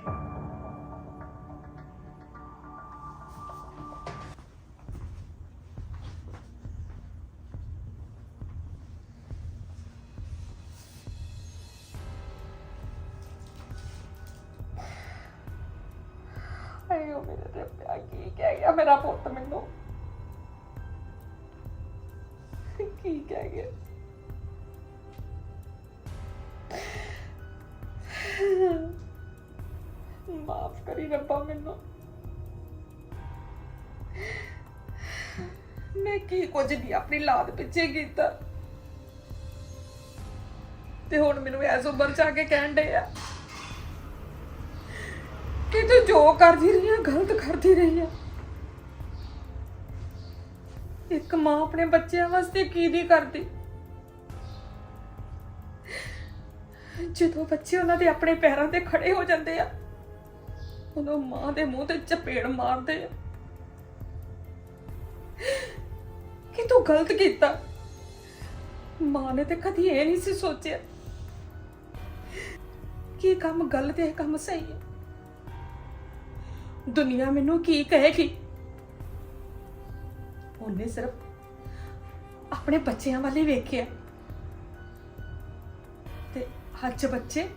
ਪਿੱਛੇ ਕੀਤਾ। ਤੇ ਹੁਣ ਮੈਨੂੰ ਐਸੋ ਉਮਰ ਚ ਆ ਕੇ ਕਹਿਣ ਡੇ ਆ ਕਿ ਤੂੰ ਜੋ ਕਰਦੀ ਰਹੀ ਆ, ਗਲਤ ਕਰਦੀ ਰਹੀ ਆ। ਇੱਕ ਮਾਂ ਆਪਣੇ ਬੱਚਿਆਂ ਵਾਸਤੇ ਕੀ ਨਹੀਂ ਕਰਦੀ? ਜਦੋਂ ਬੱਚੇ ਉਹਨਾਂ ਦੇ ਆਪਣੇ ਪੈਰਾਂ ਤੇ ਖੜੇ ਹੋ ਜਾਂਦੇ ਆ, ਉਦੋਂ ਮਾਂ ਦੇ ਮੂੰਹ ਤੇ ਚਪੇੜ ਮਾਰਦੇ ਆ। ਕਿ ਤੂੰ ਗਲਤ ਕੀਤਾ। ਮਾਂ ਨੇ ਤੇ ਕਦੀ ਇਹ ਨਹੀਂ ਸੀ ਸੋਚਿਆ ਕਿ ਇਹ ਕੰਮ ਗਲਤ ਹੈ, ਇਹ ਕੰਮ ਸਹੀ ਹੈ। ਦੁਨੀਆ ਮੈਨੂੰ ਕੀ ਕਹੇਗੀ? ਉਹਨੇ ਸਿਰਫ ਆਪਣੇ ਬੱਚਿਆਂ ਵੱਲ ਹੀ ਵੇਖਿਆ। ਤੇ ਅੱਜ ਬੱਚੇ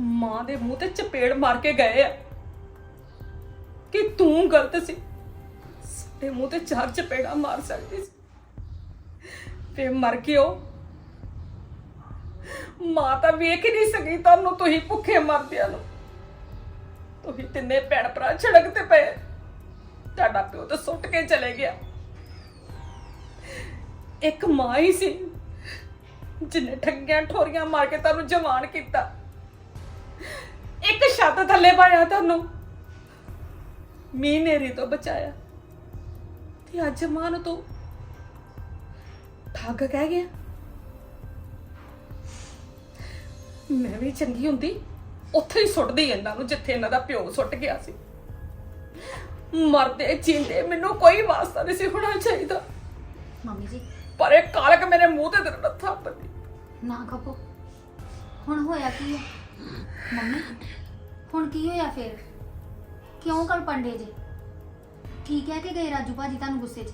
ਮਾਂ ਦੇ ਮੂੰਹ ਤੇ ਚਪੇੜ ਮਾਰ ਕੇ ਗਏ ਆ ਕਿ ਤੂੰ ਗਲਤ ਸੀ। ਸਾਡੇ ਮੂੰਹ ਤੇ ਚਾਰ ਚਪੇੜਾ ਮਾਰ ਸਕਦੀ ਸੀ। ਤੇ ਮਰ ਗਿਓ। ਮਾਂ ਤਾਂ ਵੇਖ ਹੀ ਨਹੀਂ ਸਕੀ ਤੁਹਾਨੂੰ ਤੁਸੀਂ ਭੁੱਖੇ ਮਰਦਿਆਂ ਨੂੰ। ਤੁਸੀਂ ਤਿੰਨੇ ਭੈਣ ਭਰਾ ਛੜਕ ਤੇ ਪਏ। ਤੁਹਾਡਾ ਪਿਓ ਤਾਂ ਸੁੱਟ ਕੇ ਚਲੇ ਗਿਆ। ਇੱਕ ਮਾਂ ਹੀ ਸੀ ਜਿਹਨੇ ਠੱਗੀਆਂ ਠੋਰੀਆਂ ਮਾਰ ਕੇ ਤੁਹਾਨੂੰ ਜਵਾਨ ਕੀਤਾ। ਇੱਕ ਛੱਤ ਥੱਲੇ ਪਾਇਆ ਤੁਹਾਨੂੰ। ਮੀਂਹ ਨੇਰੀ ਤੋਂ ਬਚਾਇਆ। ਤੇ ਅੱਜ ਮਾਂ ਨੂੰ ਤੂੰ ਠੱਗ ਕਹਿ ਗਿਆ? ਮੈਂ ਵੀ ਚੰਗੀ ਹੁੰਦੀ ਉੱਥੇ ਹੀ ਸੁੱਟਦੀ ਇਹਨਾਂ ਨੂੰ ਜਿੱਥੇ ਇਹਨਾਂ ਦਾ ਪਿਓ ਸੁੱਟ ਗਿਆ ਸੀ। ਮਰਦੇ ਜਿੰਦੇ ਮੈਨੂੰ ਕੋਈ ਵਾਸਤਾ ਨਹੀਂ ਸੀ ਹੋਣਾ ਚਾਹੀਦਾ। ਮੰਮੀ ਜੀ। ਪਰ ਇਹ ਕਾਲਕ ਮੇਰੇ ਮੂੰਹ ਤੇ ਤੇਰਾ ਥੱਪਦੀ ਨਾ ਕਪੋ ਹੁਣ ਹੋਇਆ ਕੀ ਹੈ? ਮੰਮੀ ਹੁਣ ਕੀ ਹੋਇਆ ਫਿਰ? ਕਿਉਂ ਕਲ ਪੰਡੇ ਜੇ? ਕੀ ਕਹਿ ਕੇ ਗਏ ਰਾਜੂ ਭਾਜੀ ਤੁਹਾਨੂੰ ਗੁੱਸੇ 'ਚ?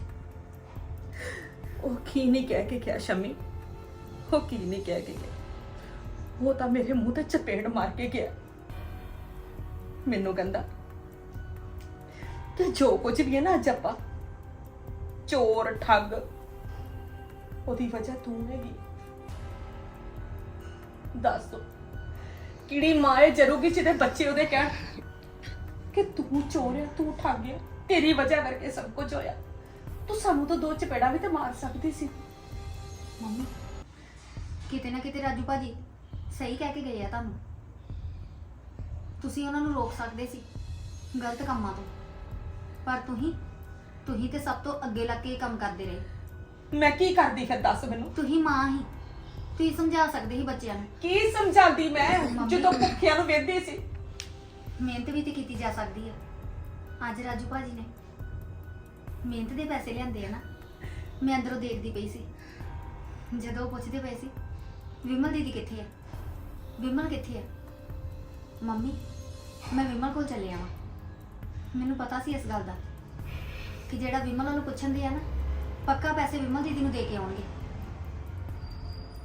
ਉਹ ਕੀ ਨਹੀਂ ਕਹਿ ਕੇ ਗਿਆ ਸ਼ਮੀ? ਉਹ ਕੀ ਨਹੀਂ ਕਹਿ ਕੇ ਗਿਆ? ਉਹ ਤਾਂ ਮੇਰੇ ਮੂੰਹ ਤੇ ਚਪੇੜ ਮਾਰ ਕੇ ਗਿਆ। ਮੈਨੂੰ ਕਹਿੰਦਾ ਕਿ ਜੋ ਕੁਝ ਵੀ ਹੈ ਨਾ ਅੱਜ ਆਪਾਂ, ਚੋਰ, ਠੱਗ, ਉਹਦੀ ਵਜ੍ਹਾ ਤੂੰ ਹੈਗੀ। ਦੱਸ ਦੋ, ਕਿਹੜੀ ਮਾਂ ਇਹ ਜਰੂਗੀ ਜਿਹਦੇ ਬੱਚੇ ਉਹਦੇ ਕਹਿਣ ਕਿ ਤੂੰ ਚੋਰ ਹੈ ਤੂੰ ਠੱਗ ਹੈ ਤੇਰੀ ਵਜ੍ਹਾ ਕਰਕੇ ਸਭ ਕੁਝ ਹੋਇਆ। ਤੂੰ ਸਾਨੂੰ ਤਾਂ ਦੋ ਚਪੇੜਾ ਵੀ ਤੇ ਮਾਰ ਸਕਦੀ ਸੀ। ਮੰਮੀ ਕਿਤੇ ਨਾ ਕਿਤੇ ਰਾਜੂ ਭਾਜੀ ਸਹੀ ਕਹਿ ਕੇ ਗਏ ਆ ਤੁਹਾਨੂੰ। ਤੁਸੀਂ ਉਹਨਾਂ ਨੂੰ ਰੋਕ ਸਕਦੇ ਸੀ ਗਲਤ ਕੰਮਾਂ ਤੋਂ। ਪਰ ਤੁਸੀਂ ਤੁਸੀਂ ਤੇ ਸਭ ਤੋਂ ਅੱਗੇ ਲੱਗ ਕੇ ਇਹ ਕੰਮ ਕਰਦੇ ਰਹੇ। ਮੈਂ ਕੀ ਕਰਦੀ ਫਿਰ ਦੱਸ ਮੈਨੂੰ? ਤੁਸੀਂ ਮਾਂ ਹੀ। ਤੁਸੀਂ ਸਮਝਾ ਸਕਦੇ ਸੀ ਬੱਚਿਆਂ ਨੂੰ। ਕੀ ਸਮਝਾਉਂਦੀ ਮੈਂ? ਮੰਮੀ। ਜਦੋਂ ਭੁੱਖਿਆਂ ਨੂੰ ਵੇਂਦੀ ਸੀ। ਮਿਹਨਤ ਵੀ ਤੇ ਕੀਤੀ ਜਾ ਸਕਦੀ ਹੈ ਅੱਜ ਰਾਜੂ ਭਾਜੀ ਨੇ ਮਿਹਨਤ ਦੇ ਪੈਸੇ ਲਿਆਂਦੇ ਆ ਨਾ ਮੈਂ ਅੰਦਰੋਂ ਦੇਖਦੀ ਪਈ ਸੀ। ਜਦੋਂ ਉਹ ਪੁੱਛਦੇ ਪਏ ਸੀ ਵਿਮਲ ਦੀਦੀ ਕਿੱਥੇ ਆ? ਵਿਮਲ ਕਿੱਥੇ ਆ? ਮੰਮੀ ਮੈਂ ਵਿਮਲ ਕੋਲ ਚੱਲਿਆ ਵਾਂ ਮੈਨੂੰ ਪਤਾ ਸੀ ਇਸ ਗੱਲ ਦਾ ਕਿ ਜਿਹੜਾ ਵਿਮਲ ਉਹਨੂੰ ਪੁੱਛਣ ਦੇ ਆ ਨਾ ਪੱਕਾ ਪੈਸੇ ਵਿਮਲ ਦੀਦੀ ਨੂੰ ਦੇ ਕੇ ਆਉਣਗੇ।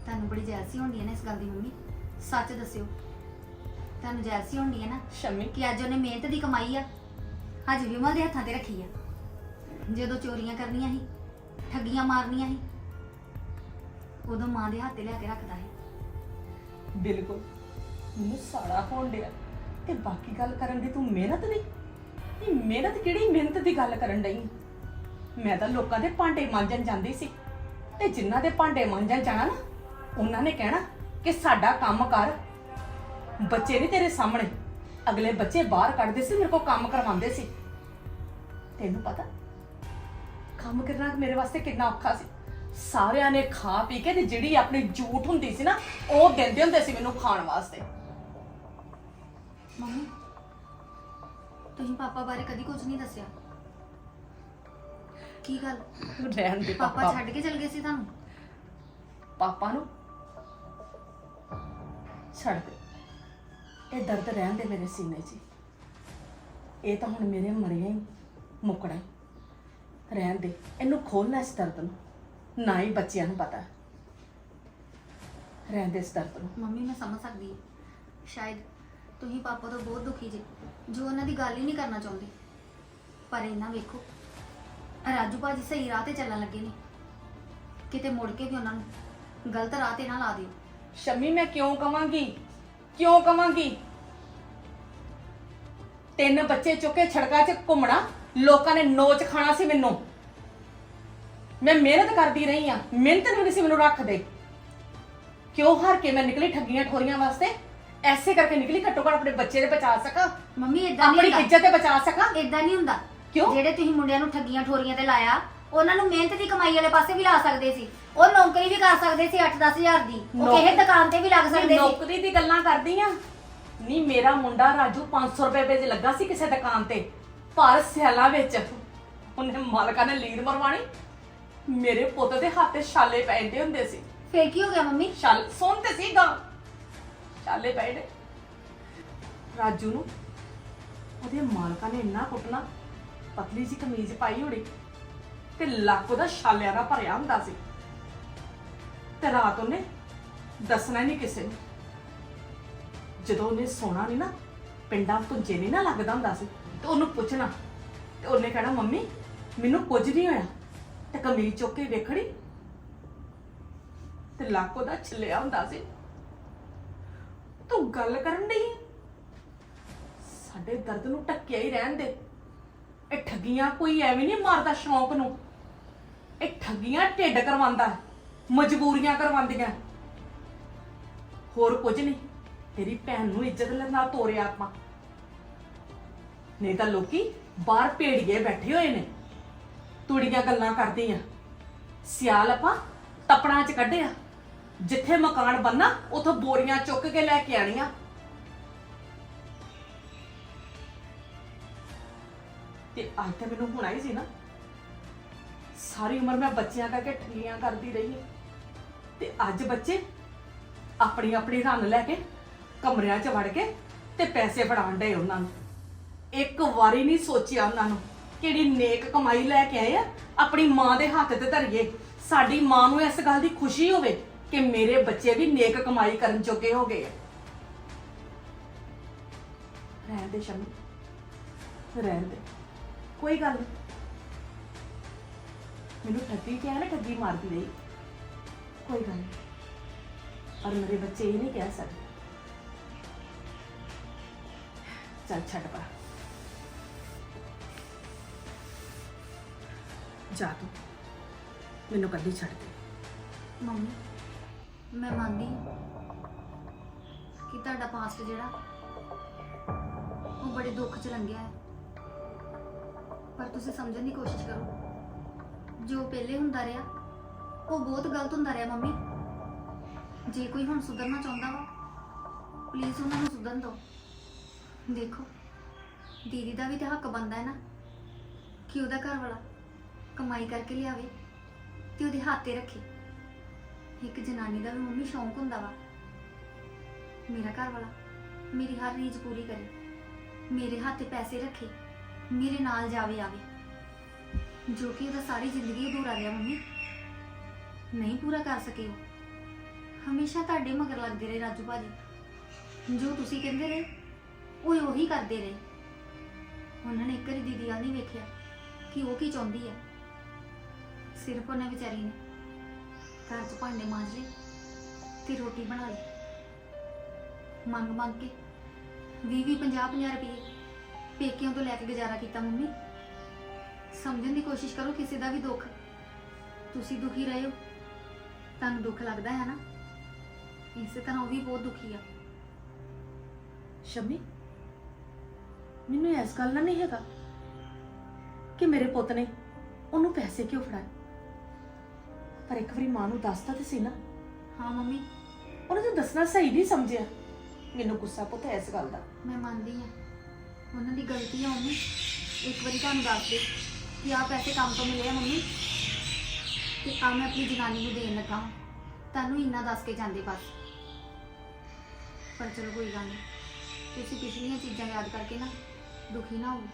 ਤੁਹਾਨੂੰ ਬੜੀ ਜੈਲਸੀ ਹੁੰਦੀ ਹੈ ਨਾ ਇਸ ਗੱਲ ਦੀ ਮੰਮੀ ਸੱਚ ਦੱਸਿਓ। ਤੁਹਾਨੂੰ ਜੈਲਸੀ ਹੁੰਦੀ ਹੈ ਨਾ ਸ਼ਮੀ। ਕਿ ਅੱਜ ਉਹਨੇ ਮਿਹਨਤ ਦੀ ਕਮਾਈ ਆ ਅੱਜ ਵਿਮਲ ਦੇ ਹੱਥਾਂ ਤੇ ਰੱਖੀ ਆ। ਜਦੋਂ ਚੋਰੀਆਂ ਕਰਨੀਆਂ ਸੀ, ਠੱਗੀਆਂ ਮਾਰਨੀਆਂ ਸੀ, ਉਦੋਂ ਮਾਂ ਦੇ ਹੱਥ ਤੇ ਲਿਆ ਕੇ ਰੱਖਦਾ ਸੀ। ਬਿਲਕੁਲ। ਮੈਨੂੰ ਸਾੜਾ ਹੋਣ ਡਿਆ। ਤੇ ਬਾਕੀ ਗੱਲ ਕਰਨ ਦੀ ਤੂੰ ਮਿਹਨਤ ਨਹੀਂ? ਇਹ ਮਿਹਨਤ ਕਿਹੜੀ ਮਿਹਨਤ ਦੀ ਗੱਲ ਕਰਨ ਡਈ? ਮੈਂ ਤਾਂ ਲੋਕਾਂ ਦੇ ਭਾਂਡੇ ਮਾਂਜਣ ਜਾਂਦੀ ਸੀ। ਤੇ ਜਿਨ੍ਹਾਂ ਦੇ ਭਾਂਡੇ ਮਾਂਜਣ ਜਾਣਾ ਨਾ, ਉਹਨਾਂ ਨੇ ਕਹਿਣਾ ਕਿ ਸਾਡਾ ਕੰਮ ਕਰ। ਬੱਚੇ ਨਹੀਂ ਤੇਰੇ ਸਾਹਮਣੇ। ਅਗਲੇ ਬੱਚੇ ਬਾਹਰ ਕੱਢਦੇ ਸੀ ਮੇਰੇ ਕੋਲ ਕੰਮ ਕਰਵਾਉਂਦੇ ਸੀ। ਤੈਨੂੰ ਪਤਾ ਕੰਮ ਕਰਨਾ ਮੇਰੇ ਵਾਸਤੇ ਕਿੰਨਾ ਔਖਾ ਸੀ। ਸਾਰਿਆਂ ਨੇ ਖਾ ਪੀ ਕੇ ਤੇ ਜਿਹੜੀ ਆਪਣੀ ਝੂਠ ਹੁੰਦੀ ਸੀ ਨਾ ਉਹ ਦਿੰਦੇ ਹੁੰਦੇ ਸੀ ਮੈਨੂੰ ਖਾਣ ਵਾਸਤੇ। ਮੰਮੀ ਤੁਸੀਂ ਪਾਪਾ ਬਾਰੇ ਕਦੀ ਕੁਝ ਨਹੀਂ ਦੱਸਿਆ। ਕੀ ਗੱਲ? ਰਹਿਣ ਦੇ ਪਾਪਾ ਪਾਪਾ। ਛੱਡ ਕੇ ਚਲ ਗਏ ਸੀ ਤੁਹਾਨੂੰ? ਪਾਪਾ ਨੂੰ? ਛੱਡ ਦੇ। ਇਹ ਦਰਦ ਰਹਿਣ ਦੇ ਮੇਰੇ ਸੀਨੇ 'ਚ। ਇਹ ਤਾਂ ਹੁਣ ਮੇਰੇ ਮਰਿਆ ਹੀ ਮੁੱਕਣਾ ਹੀ। ਰਹਿਣ ਦੇ ਇਹਨੂੰ ਖੋਲਣਾ ਇਸ ਦਰਦ ਨੂੰ ਨਾ ਹੀ ਬੱਚਿਆਂ ਨੂੰ ਪਤਾ। ਰਹਿਣ ਦੇ ਇਸ ਦਰਦ ਨੂੰ। ਮੰਮੀ ਮੈਂ ਸਮਝ ਸਕਦੀ ਹਾਂ। ਸ਼ਾਇਦ ਤੁਸੀਂ ਪਾਪਾ ਤੋਂ ਬਹੁਤ ਦੁਖੀ ਜੇ ਜੋ ਉਹਨਾਂ ਦੀ ਗੱਲ ਹੀ ਨਹੀਂ ਕਰਨਾ ਚਾਹੁੰਦੇ। ਪਰ ਇਹਨਾਂ ਵੇਖੋ ਰਾਜੂ ਭਾਜੀ ਸਹੀ ਰਾਹ ਤੇ ਚੱਲਣ ਲੱਗੇ ਨੇ। ਕਿਤੇ ਮੁੜ ਕੇ ਵੀ ਉਹਨਾਂ ਨੂੰ ਗਲਤ ਰਾਹ ਤੇ ਨਾ ਲਾ ਦਿਓ। ਸ਼ਮੀ ਮੈਂ ਕਿਉਂ ਕਵਾਂਗੀ? ਕਿਉਂ ਕਵਾਂਗੀ? ਤਿੰਨ ਬੱਚੇ ਚੁੱਕੇ ਛੜਕਾਂ 'ਚ ਘੁੰਮਣਾ ਲੋਕਾਂ ਨੇ ਨੋਚ ਖਾਣਾ ਸੀ ਮੈਨੂੰ। ਮੈਂ ਮਿਹਨਤ ਕਰਦੀ ਰਹੀ ਆ ਮਿਹਨਤ ਨੂੰ ਨਹੀਂ ਸੀ ਮੈਨੂੰ ਰੱਖਦੇ ਕਿਉਂ ਹਾਰ ਕੇ ਮੈਂ ਨਿਕਲੀ ਠੱਗੀਆਂ ਠੋਰੀਆਂ ਵਾਸਤੇ? ਐਸੇ ਕਰਕੇ ਨਿਕਲੀ ਘੱਟੋ ਘੱਟ ਆਪਣੇ ਬੱਚੇ ਦੇ ਬਚਾ ਸਕਾਂ। ਮੰਮੀ ਇਦਾਂ ਆਪਣੀ ਨਹੀਂ ਇੱਜ਼ਤ ਤੇ ਬਚਾ ਸਕਾਂ। ਇਦਾਂ ਨਹੀਂ ਹੁੰਦਾ। ਕਿਉਂ? ਜਿਹੜੇ ਤੁਸੀਂ ਮੁੰਡਿਆਂ ਨੂੰ ਠੱਗੀਆਂ ਠੋਰੀਆਂ ਤੇ ਲਾਇਆ ਉਹਨਾਂ ਨੂੰ ਮਿਹਨਤ ਦੀ ਕਮਾਈ ਵਾਲੇ ਪਾਸੇ ਵੀ ਲਾ ਸਕਦੇ ਸੀ। ਉਹ ਨੌਕਰੀ ਵੀ ਕਰ ਸਕਦੇ ਸੀ 8-10 ਹਜ਼ਾਰ ਦੀ। ਉਹ ਕਿਸੇ ਦੁਕਾਨ ਤੇ ਵੀ ਲੱਗ ਸਕਦੇ ਸੀ। ਨੌਕਰੀ ਦੀ ਗੱਲਾਂ ਕਰਦੀ ਆ ਨਹੀਂ ਮੇਰਾ ਮੁੰਡਾ ਰਾਜੂ 500 ਰੁਪਏ ਵਿੱਚ ਲੱਗਾ ਸੀ ਕਿਸੇ ਦੁਕਾਨ ਤੇ ਪਰ ਸਿਆਲਾਂ ਵਿੱਚ ਉਹਨੇ ਮਾਲਕਾਂ ਨੇ ਲੀਡ ਮਰਵਾਣੀ। ਮੇਰੇ ਪੁੱਤ ਦੇ ਹੱਥ ਤੇ ਛਾਲੇ ਪੈਂਦੇ ਹੁੰਦੇ ਸੀ। ਫੇਰ ਕੀ ਹੋ ਗਿਆ ਮੰਮੀ? ਛਾਲ ਸੁਣਦੇ ਸੀ ਗਾ। ਛਾਲੇ ਨੇ। ਰਾਜੂ ਨੂੰ ਉਹਦੇ ਮਾਲਕਾਂ ਨੇ ਇੰਨਾ ਕੁੱਟਣਾ ਪਤਲੀ ਜੀ ਕਮੀਜ਼ ਪਾਈ ਹੋਣੀ। ਤੇ ਲੱਕ ਉਹਦਾ ਛਾਲਿਆਂ ਨਾਲ ਭਰਿਆ ਹੁੰਦਾ ਸੀ। ਤੇ ਰਾਤ ਉਹਨੇ ਦੱਸਣਾ ਹੀ ਨਹੀਂ ਕਿਸੇ ਨੂੰ। ਜਦੋਂ ਉਹਨੇ ਸੋਣਾ ਨਹੀਂ ਨਾ, ਪਿੰਡਾਂ ਪੁੰਜੇ ਨਹੀਂ ਨਾ ਲੱਗਦਾ ਹੁੰਦਾ ਸੀ, ਤੇ ਉਹਨੂੰ ਪੁੱਛਣਾ, ਤੇ ਉਹਨੇ ਕਹਿਣਾ, ਮੰਮੀ, ਮੈਨੂੰ ਕੁਝ ਨਹੀਂ ਹੋਇਆ। ਤੇ ਕਮੀਜ਼ ਚੁੱਕ ਕੇ ਵੇਖੜੀ ਤੇ ਲੱਕ ਉਹਦਾ ਛਿੱਲਿਆ ਹੁੰਦਾ ਸੀ। ਤੂੰ ਗੱਲ ਕਰਨ ਡਈ ਸਾਡੇ ਦਰਦ ਨੂੰ ਟੱਕਿਆ ਹੀ ਰਹਿਣ ਦੇ। ਇਹ ਠੱਗੀਆਂ ਕੋਈ ਐਵੇਂ ਨਹੀਂ ਮਾਰਦਾ ਸ਼ੌਂਕ ਨੂੰ। ਇਹ ਠੱਗੀਆਂ ਢਿੱਡ ਕਰਵਾਉਂਦਾ ਮਜਬੂਰੀਆਂ ਕਰਵਾਉਂਦੀਆਂ ਹੋਰ ਕੁਝ ਨਹੀਂ, ਤੇਰੀ ਭੈਣ ਨੂੰ ਇੱਜ਼ਤ ਨਾਲ ਤੋਰਿਆ ਆਪਾਂ। ਨਹੀਂ ਤਾਂ ਲੋਕੀ ਬਾਹਰ ਭੇੜੀਏ ਬੈਠੇ ਹੋਏ ਨੇ, ਤੁੜੀਆਂ ਗੱਲਾਂ ਕਰਦੀਆਂ। ਸਿਆਲ ਆਪਾਂ ਤਪੜਾਂ 'ਚ ਕੱਢਿਆ, ਜਿੱਥੇ ਮਕਾਨ ਬੰਨਾ ਉਥੋਂ ਬੋਰੀਆਂ ਚੁੱਕ ਕੇ ਲੈ ਕੇ ਆਣੀਆਂ ਤੇ ਅੱਜ ਤਾਂ ਮੈਨੂੰ ਹੁਣ ਹੀ ਸੀ ਨਾ। ਸਾਰੀ ਉਮਰ ਮੈਂ ਬੱਚਿਆਂ ਕਰਕੇ ਠੱਗੀਆਂ ਕਰਦੀ ਰਹੀ ਤੇ ਅੱਜ ਬੱਚੇ ਆਪਣੀ ਆਪਣੀ ਰੰਨ ਲੈ ਕੇ ਕਮਰਿਆਂ 'ਚ ਵੜ ਕੇ ਤੇ ਪੈਸੇ ਫੜਾਉਣ ਡਏ ਉਹਨਾਂ ਨੂੰ। ਇੱਕ ਵਾਰੀ ਨਹੀਂ ਸੋਚਿਆ ਉਹਨਾਂ ਨੂੰ ਕਿਹੜੀ ਨੇਕ ਕਮਾਈ ਲੈ ਕੇ ਆਏ ਆ, ਆਪਣੀ ਮਾਂ ਦੇ ਹੱਥ ਤੇ ਧਰੀਏ। ਸਾਡੀ ਮਾਂ ਨੂੰ ਇਸ ਗੱਲ ਦੀ ਖੁਸ਼ੀ ਹੋਵੇ ਕਿ ਮੇਰੇ ਬੱਚੇ ਵੀ ਨੇਕ ਕਮਾਈ ਕਰਨ ਚੁੱਕੇ ਹੋ ਗਏ ਆ। ਰਹਿਣ ਦੇ ਸ਼ਮੀ। ਰਹਿਣ ਦੇ। ਕੋਈ ਗੱਲ ਨਹੀਂ ਮੈਨੂੰ ਠੱਗੀ ਕਿਹਾ ਨਾ ਠੱਗੀ ਮਾਰਦੀ ਰਹੀ। ਕੋਈ ਗੱਲ ਨਹੀਂ ਪਰ ਮੇਰੇ ਬੱਚੇ ਇਹ ਨਹੀਂ ਕਹਿ ਸਕਦੇ। ਚੱਲ ਛੱਡ ਪਾ ਜਾ ਤੂੰ। ਮੈਨੂੰ ਕੱਢੀ ਛੱਡ ਦੇ। ਮੰਮੀ ਮੈਂ ਮੰਨਦੀ ਹਾਂ ਕਿ ਤੁਹਾਡਾ ਪਾਸਟ ਜਿਹੜਾ ਉਹ ਬੜੇ ਦੁੱਖ ਚ ਲੰਘਿਆ ਹੈ। ਪਰ ਤੁਸੀਂ ਸਮਝਣ ਦੀ ਕੋਸ਼ਿਸ਼ ਕਰੋ। ਜੋ ਪਹਿਲੇ ਹੁੰਦਾ ਰਿਹਾ, ਉਹ ਬਹੁਤ ਗਲਤ ਹੁੰਦਾ ਰਿਹਾ, ਮੰਮੀ। ਜੇ ਕੋਈ ਹੁਣ ਸੁਧਰਨਾ ਚਾਹੁੰਦਾ ਵਾ ਪਲੀਜ਼ ਉਹਨਾਂ ਨੂੰ ਸੁਧਰਨ ਦਿਓ। ਦੇਖੋ, ਦੀਦੀ ਦਾ ਵੀ ਤੇ ਹੱਕ ਬਣਦਾ ਹੈ ਨਾ, ਕਿ ਉਹਦਾ ਘਰ ਵਾਲਾ ਕਮਾਈ ਕਰਕੇ ਲਿਆਵੇ ਤੇ ਉਹਦੇ ਹੱਥ ਤੇ ਰੱਖੇ। ਇੱਕ ਜਨਾਨੀ ਦਾ ਵੀ ਮੰਮੀ ਸ਼ੌਂਕ ਹੁੰਦਾ ਵਾ। ਮੇਰਾ ਘਰ ਵਾਲਾ ਮੇਰੀ ਹਰ ਰੀਝ ਪੂਰੀ ਕਰੇ, ਮੇਰੇ ਹੱਥ ਤੇ ਪੈਸੇ ਰੱਖੇ। ਮੇਰੇ ਨਾਲ ਜਾਵੇ ਆਵੇ ਜੋ ਕਿ ਉਹਦਾ ਸਾਰੀ ਜ਼ਿੰਦਗੀ ਅਧੂਰਾ ਰਿਹਾ ਮੰਮੀ। ਨਹੀਂ ਪੂਰਾ ਕਰ ਸਕੇ ਉਹ। ਹਮੇਸ਼ਾ ਤੁਹਾਡੇ ਮਗਰ ਲੱਗਦੇ ਰਹੇ ਰਾਜੂ ਭਾਜੀ। ਜੋ ਤੁਸੀਂ ਕਹਿੰਦੇ ਰਹੇ, ਉਹ ਉਹੀ ਕਰਦੇ ਰਹੇ। ਉਹਨਾਂ ਨੇ ਇੱਕ ਵਾਰੀ ਦੀਦੀ ਆ ਨਹੀਂ ਵੇਖਿਆ ਕਿ ਉਹ ਕੀ ਚਾਹੁੰਦੀ ਹੈ। ਸਿਰਫ ਉਹਨੇ ਵਿਚਾਰੀ ਨੇ। ਘਰ 'ਚ ਭਾਂਡੇ ਮਾਂਜ ਲਏ ਤੇ ਰੋਟੀ ਬਣਾ ਲਈ। ਮੰਗ ਮੰਗ ਕੇ 20 20 50 50 ਰੁਪਏ ਪੇਕਿਆਂ ਤੋਂ ਲੈ ਕੇ ਗੁਜ਼ਾਰਾ ਕੀਤਾ ਮੰਮੀ। ਸਮਝਣ ਦੀ ਕੋਸ਼ਿਸ਼ ਕਰੋ ਕਿਸੇ ਦਾ ਵੀ ਦੁੱਖ। ਤੁਸੀਂ ਦੁਖੀ ਰਹੇ ਹੋ। ਤੁਹਾਨੂੰ ਦੁੱਖ ਲੱਗਦਾ ਹੈ ਨਾ? ਇਸੇ ਤਰ੍ਹਾਂ ਉਹ ਵੀ ਬਹੁਤ ਦੁਖੀ ਆ। ਸ਼ਮੀ ਮੈਨੂੰ ਇਸ ਗੱਲ ਨਾਲ ਨਹੀਂ ਹੈਗਾ ਕਿ ਮੇਰੇ ਪੁੱਤ ਨੇ ਉਹਨੂੰ ਪੈਸੇ ਕਿਉਂ ਫੜਾਏ? ਪਰ ਇੱਕ ਵਾਰੀ ਮਾਂ ਨੂੰ ਦੱਸਦਾ ਤੇ ਸੀ ਨਾ। ਹਾਂ ਮੰਮੀ। ਉਹਨੇ ਤਾਂ ਦੱਸਣਾ ਸਹੀ ਨਹੀਂ ਸਮਝਿਆ। ਮੈਨੂੰ ਗੁੱਸਾ ਪੁੱਤ ਇਸ ਗੱਲ ਦਾ। ਮੈਂ ਮੰਨਦੀ ਹਾਂ। ਉਹਨਾਂ ਦੀ ਗਲਤੀ ਆ ਮੰਮੀ। ਇੱਕ ਵਾਰੀ ਤੁਹਾਨੂੰ ਦੱਸ ਦੇ ਕਿ ਆਹ ਪੈਸੇ ਕੰਮ ਤੋਂ ਮਿਲੇ ਆ ਮੰਮੀ। ਤੇ ਆ ਮੈਂ ਆਪਣੀ ਜਨਾਨੀ ਨੂੰ ਦੇਣ ਲੱਗਾ ਹਾਂ। ਤੁਹਾਨੂੰ ਇੰਨਾ ਦੱਸ ਕੇ ਜਾਂਦੇ ਬਸ। ਪਰ ਚਲੋ ਕੋਈ ਗੱਲ ਨਹੀਂ ਤੁਸੀਂ ਪਿਛਲੀਆਂ ਚੀਜ਼ਾਂ ਯਾਦ ਕਰਕੇ ਨਾ ਦੁਖੀ ਨਾ ਹੋਵੋ।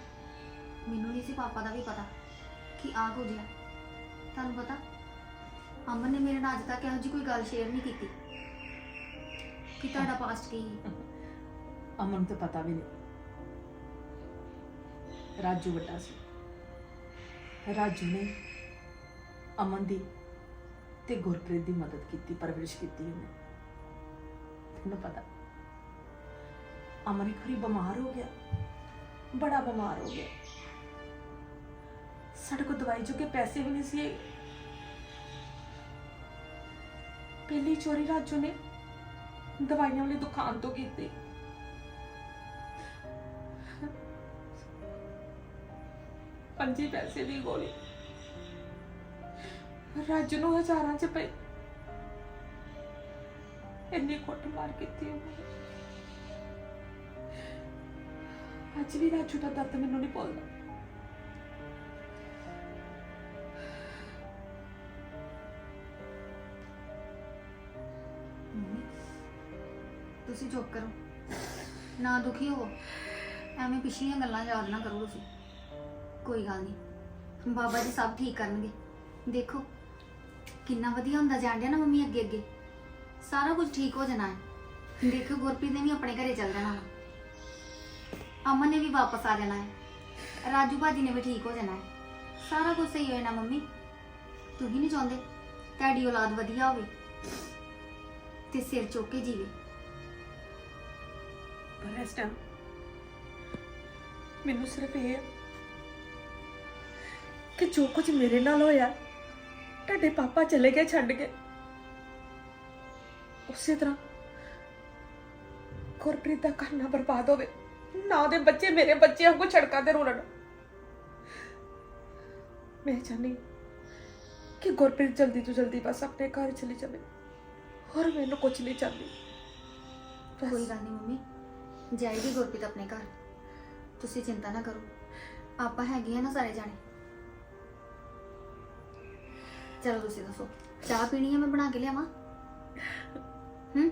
ਮੈਨੂੰ ਨਹੀਂ ਸੀ ਪਾਪਾ ਦਾ ਵੀ ਪਤਾ ਕਿ ਆਹ ਹੋ ਗਿਆ। ਤੁਹਾਨੂੰ ਪਤਾ, ਅਮਨ ਨੇ ਮੇਰੇ ਨਾਲ ਅੱਜ ਤੱਕ ਇਹੋ ਜਿਹੀ ਕੋਈ ਗੱਲ ਸ਼ੇਅਰ ਨਹੀਂ ਕੀਤੀ। ਕਿ ਤੁਹਾਡਾ ਪਾਸਟ ਕੀ ਹੈ ਅਮਨ ਨੂੰ ਤਾਂ ਪਤਾ ਵੀ ਨਹੀਂ ਰਾਜੂ ਵੱਡਾ ਸੀ। ਰਾਜੂ ਨੇ ਅਮਨ ਦੀ ਤੇ ਗੁਰਪ੍ਰੀਤ ਦੀ ਮਦਦ ਕੀਤੀ, ਪਰਵਰਿਸ਼ ਕੀਤੀ ਉਹਨੇ। ਤੈਨੂੰ ਪਤਾ, ਅਮਨ ਇੱਕ ਵਾਰੀ ਬਿਮਾਰ ਹੋ ਗਿਆ। ਬੜਾ ਬਿਮਾਰ ਹੋ ਗਿਆ। ਸਾਡੇ ਕੋਲ ਦਵਾਈ ਚੁੱਕੇ ਪੈਸੇ ਵੀ ਨਹੀਂ ਸੀ। ਪਹਿਲੀ ਚੋਰੀ ਰਾਜੂ ਨੇ ਦਵਾਈਆਂ ਵਾਲੀ ਦੁਕਾਨ ਤੋਂ ਕੀਤੀ। ਪੰਜੀ ਪੈਸੇ ਦੀ ਗੋਲੀ। ਰਾਜੂ ਨੂੰ ਹਜ਼ਾਰਾਂ ਚ ਪਈ। ਇੰਨੀ ਕੁੱਟ ਮਾਰ ਕੀਤੀ ਉਹਨੇ। ਅੱਜ ਵੀ ਰਾਜੂ ਦਾ ਦਰਦ ਮੈਨੂੰ ਨਹੀਂ ਭੁੱਲਦਾ। ਤੁਸੀਂ ਚੁੱਪ ਕਰੋ। ਨਾ ਦੁਖੀ ਹੋਵੋ। ਐਵੇਂ ਪਿਛਲੀਆਂ ਗੱਲਾਂ ਯਾਦ ਨਾ ਕਰੋ ਤੁਸੀਂ। ਕੋਈ ਗੱਲ ਨਹੀਂ ਬਾਬਾ ਜੀ ਸਭ ਠੀਕ ਕਰਨਗੇ। ਦੇਖੋ, ਕਿੰਨਾ ਵਧੀਆ ਹੁੰਦਾ ਜਾਣ ਡਿਆ ਨਾ ਮੰਮੀ ਅੱਗੇ ਅੱਗੇ। ਸਾਰਾ ਕੁਝ ਠੀਕ ਹੋ ਜਾਣਾ ਹੈ। ਦੇਖੋ ਗੁਰਪ੍ਰੀਤ ਨੇ ਵੀ ਆਪਣੇ ਘਰੇ ਚੱਲ ਜਾਣਾ ਵਾ। ਅਮਨ ਨੇ ਵੀ ਵਾਪਸ ਆ ਜਾਣਾ ਹੈ। ਰਾਜੂ ਭਾਜੀ ਨੇ ਵੀ ਠੀਕ ਹੋ ਜਾਣਾ ਹੈ। ਸਾਰਾ ਕੁਝ ਸਹੀ ਹੋ ਜਾਣਾ ਮੰਮੀ। ਤੁਸੀਂ ਨਹੀਂ ਚਾਹੁੰਦੇ ਤੁਹਾਡੀ ਔਲਾਦ ਵਧੀਆ ਹੋਵੇ ਤੇ ਸਿਰ ਚੁੱਕ ਕੇ ਜੀਵੇ। ਪਰ ਇਸ ਟਾਈਮ ਮੈਨੂੰ ਸਿਰਫ ਇਹ ਹੈ ਕਿ ਜੋ ਕੁਝ ਮੇਰੇ ਨਾਲ ਹੋਇਆ, ਤੁਹਾਡੇ ਪਾਪਾ ਚਲੇ ਗਏ ਛੱਡ ਕੇ। ਉਸੇ ਤਰ੍ਹਾਂ ਗੁਰਪ੍ਰੀਤ ਦਾ ਘਰ ਨਾ ਬਰਬਾਦ ਹੋਵੇ, ਨਾ ਦੇ ਬੱਚੇ ਮੇਰੇ ਬੱਚੇ ਵਾਂਗੂ ਛੜਕਾਂ ਤੇ ਰੋਲਣ। ਮੈਂ ਚਾਹਨੀ ਕਿ ਗੁਰਪ੍ਰੀਤ ਜਲਦੀ ਤੋਂ ਜਲਦੀ ਬਸ ਆਪਣੇ ਘਰ ਚਲੀ ਜਾਵੇ। ਹੋਰ ਮੈਨੂੰ ਕੁਝ ਨਹੀਂ ਚਾਹਦੀ। ਬਸ। ਕੋਈ ਗੱਲ ਨਹੀਂ ਮੰਮੀ, ਜਾਏਗੀ ਗੁਰਪ੍ਰੀਤ ਆਪਣੇ ਘਰ। ਤੁਸੀਂ ਚਿੰਤਾ ਨਾ ਕਰੋ। ਆਪਾਂ ਹੈਗੇ ਆ ਨਾ ਸਾਰੇ ਜਾਣੇ। ਚਲੋ ਤੁਸੀਂ ਦੱਸੋ। ਚਾਹ ਪੀਣੀ ਹੈ ਮੈਂ ਬਣਾ ਕੇ ਲਿਆਵਾਂ। ਹੂੰ?